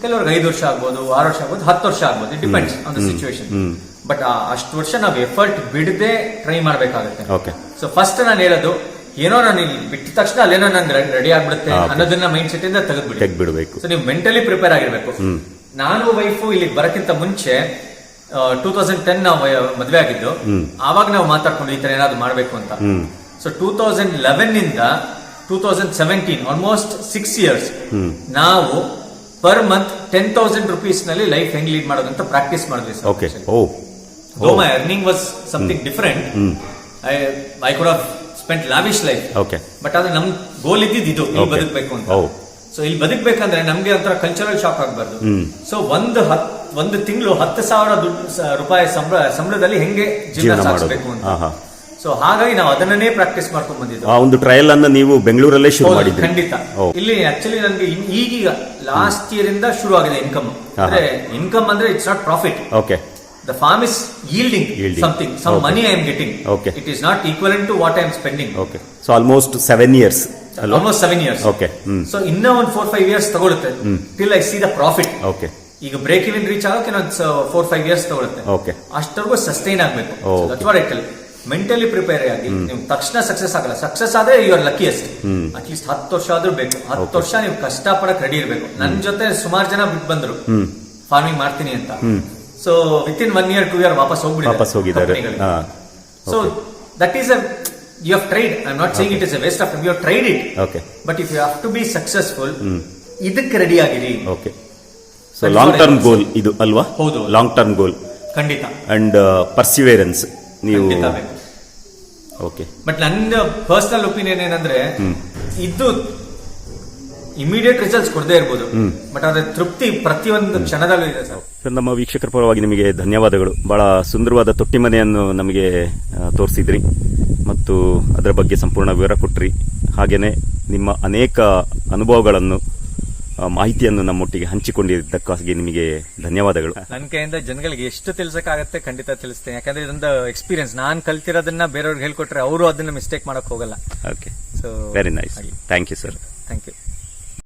ಕೆಲವ್ರಿಗೆ ಐದು ವರ್ಷ ಆಗ್ಬೋದು ಆರು ವರ್ಷ ಆಗ್ಬೋದು ಹತ್ತು ವರ್ಷ ಆಗ್ಬೋದು. It depends on the situation but ಅಷ್ಟು ವರ್ಷ ನಾವು ಎಫರ್ಟ್ ಬಿಡದೆ ಟ್ರೈ ಮಾಡಬೇಕಾಗುತ್ತೆ. ಓಕೆ ಸೊ ಫಸ್ಟ್ ನಾನು ಹೇಳೋದು ಏನೋ ನಾನು ಇಲ್ಲಿ ಬಿಟ್ಟ ತಕ್ಷಣ ಅಲ್ಲೇನೋ ನಾನು ರೆಡಿ ಆಗ್ಬಿಡುತ್ತೆ ಅನ್ನೋದನ್ನ ಮೈಂಡ್ ಸೆಟ್ ಇಂದ ತೆಗೆದ್ಬಿಡಿ. ತೆಗ್ದ್ಬಿಡ್ಬೇಕು. ಸೊ ನೀವು ಮೆಂಟಲಿ ಪ್ರಿಪೇರ್ ಆಗಿರ್ಬೇಕು. ನಾನು ವೈಫು ಇಲ್ಲಿ ಬರಕ್ಕಿಂತ ಮುಂಚೆ ಟೂ ತೌಸಂಡ್ ಟೆನ್ ನಾವು ಮದ್ವೆ ಆಗಿದ್ದು ಆವಾಗ ನಾವು ಮಾತಾಡ್ಕೊಂಡು ಈ ತರ ಏನಾದ್ರು ಮಾಡ್ಬೇಕು ಅಂತ. ಸೊ ಟೂ ತೌಸಂಡ್ ಲೆವೆನ್ ಇಂದ two thousand seventeen almost six years ನಾವು ಪರ್ ಮಂತ್ ಟೆನ್ ತೌಸಂಡ್ ರುಪೀಸ್ನಲ್ಲಿ ಲೈಫ್ ಹೆಂಗ್ ಲೀಡ್ ಮಾಡೋದಂತ ಪ್ರಾಕ್ಟೀಸ್ ಮಾಡಿದ್ವಿ sir Though my earning was something different, I I could have spent lavish life okay but ಆದ್ರೆ ನಮ್ ಗೋಲ್ ಇದ್ದಿದ್ದು ಇದು. ಇಲ್ಲಿ Okay. ಬದುಕಬೇಕು ಅಂತ. Oh. ಸೊ ಇಲ್ಲಿ ಬದುಕಬೇಕಂದ್ರೆ ನಮ್ಗೆ ಒಂಥರ ಕಲ್ಚರಲ್ ಶಾಕ್ ಆಗ್ಬಾರ್ದು. ಸೊ ಒಂದು ಹತ್ ಒಂದು ತಿಂಗಳು ಹತ್ತು ಸಾವಿರ ದುಡ್ಡು ಸ- ರೂಪಾಯಿ ಸಂಬಳ ಸಂಬಳದಲ್ಲಿ ಹೆಂಗೆ ಜೀವನ ಜೀವನ ಸಾಗಿಸ್ಬೇಕು ಮಾಡೋದು. ಅಂತ. ಸೊ ಹಾಗಾಗಿ ನಾವು ಅದನ್ನೇ ಪ್ರಾಕ್ಟೀಸ್ ಮಾಡ್ಕೊಂಡ್ ಬಂದಿದ್ದು. ಆ ಒಂದು ಟ್ರಯಲ್ ಅನ್ನ ನೀವು ಬೆಂಗಳೂರಲ್ಲೇ ಶುರು ಹೌದು, ಮಾಡಿದ್ರಿ ಖಂಡಿತ. ಓ. ಇಲ್ಲಿ ಆಕ್ಚುಲಿ ನನಗೆ ಈಗೀಗ ಲಾಸ್ಟ್ ಇಯರ್ ಇಂದ ಶುರು ಆಗಿದೆ ಇನ್ಕಮ್ ಅಂದ್ರೆ ಇನ್ಕಮ್ ಅಂದ್ರೆ it's not profit okay The farm is yielding, Yielding. something, some Okay. money I am getting. Okay. It is not equivalent to what I am spending. Okay so almost seven years ಅಲ್ವಾ Almost seven years. Okay. Hmm. So ಇನ್ನ ಒಂದು four five years ತಗೊಳುತ್ತೆ. Till I see the profit okay ಈಗ break even reach ಆಗೋಕೆ ಇನ್ನೊಂದ್ four five years ತಗೊಳುತ್ತೆ. Okay ಅಷ್ಟವರೆಗೂ sustain ಆಗ್ಬೇಕು. Okay. ಮೆಂಟಲಿ ಪ್ರಿಪೇರ್ ಆಗಿ ನೀವು ತಕ್ಷಣ ಸಕ್ಸಸ್ ಆಗಲ್ಲ. ಸಕ್ಸಸ್ ಆದ್ರೆ ಯು ಆರ್ ಲಕಿಯೆಸ್ಟ್ ಅಟ್ಲೀಸ್ಟ್ ಹತ್ತು ವರ್ಷ ಆದ್ರೂ ಬೇಕು. ಹತ್ತು ವರ್ಷ ನೀವು ಕಷ್ಟ ಪಡಕ್ ರೆಡಿ ಇರ್ಬೇಕು ನನ್ನ ಜೊತೆ ಸುಮಾರು ಜನ ಬಿಟ್ಟು ಬಂದ್ರು. ಫಾರ್ಮಿಂಗ್ ಮಾಡ್ತೀನಿ ಅಂತ. So within one year two year ವಾಪಸ್ ಹೋಗ್ಬಿಡಿ ವಾಪಸ್ ಹೋಗಿದ್ದಾರೆ. ಹಾ. So that is a you have tried I not saying it is a waste of you have tried it okay but if you have to be successful ಇದಕ್ಕೆ ready ಆಗಿರಿ. Okay so long term goal ಇದು ಅಲ್ವಾ? ಹೌದು. Long term goal ಖಂಡಿತ. And perseverance ನೀವು okay but ನನ್ನ personal opinion ಏನಂದ್ರೆ ಇದು ಇಮಿಡಿಯೇಟ್ ರಿಸಲ್ಟ್ಸ್ ಕೊಡದೇ ಇರಬಹುದು ಬಟ್ ಅದ್ರ ತೃಪ್ತಿ ಪ್ರತಿಯೊಂದು ಕ್ಷಣದಲ್ಲೂ ಇದೆ ಸರ್. ಸರ್ ನಮ್ಮ ವೀಕ್ಷಕರ ಪರವಾಗಿ ನಿಮಗೆ ಧನ್ಯವಾದಗಳು. ಬಹಳ ಸುಂದರವಾದ ತೊಟ್ಟಿ ಮನೆಯನ್ನು ನಮಗೆ ತೋರಿಸಿದ್ರಿ. ಮತ್ತು ಅದರ ಬಗ್ಗೆ ಸಂಪೂರ್ಣ ವಿವರ ಕೊಟ್ರಿ. ಹಾಗೆಯೇ ನಿಮ್ಮ ಅನೇಕ ಅನುಭವಗಳನ್ನು ಮಾಹಿತಿಯನ್ನು ನಮ್ಮೊಟ್ಟಿಗೆ ಹಂಚಿಕೊಂಡಿದ್ದಕ್ಕಾಗಿ ನಿಮಗೆ ಧನ್ಯವಾದಗಳು. ನನ್ನ ಕೈಯಿಂದ ಜನಗಳಿಗೆ ಎಷ್ಟು ತಿಳಿಸಕ್ಕಾಗತ್ತೆ ಖಂಡಿತ ತಿಳಿಸ್ತೇನೆ. ಯಾಕಂದ್ರೆ ಇದೊಂದು ಎಕ್ಸ್ಪೀರಿಯನ್ಸ್ ನಾನು ಕಲ್ತಿರೋದನ್ನ ಬೇರೆಯವ್ರಿಗೆ ಹೇಳ್ಕೊಟ್ರೆ ಅವರು ಅದನ್ನ ಮಿಸ್ಟೇಕ್ ಮಾಡಕ್ ಹೋಗಲ್ಲ. Okay so very nice thank you sir thank you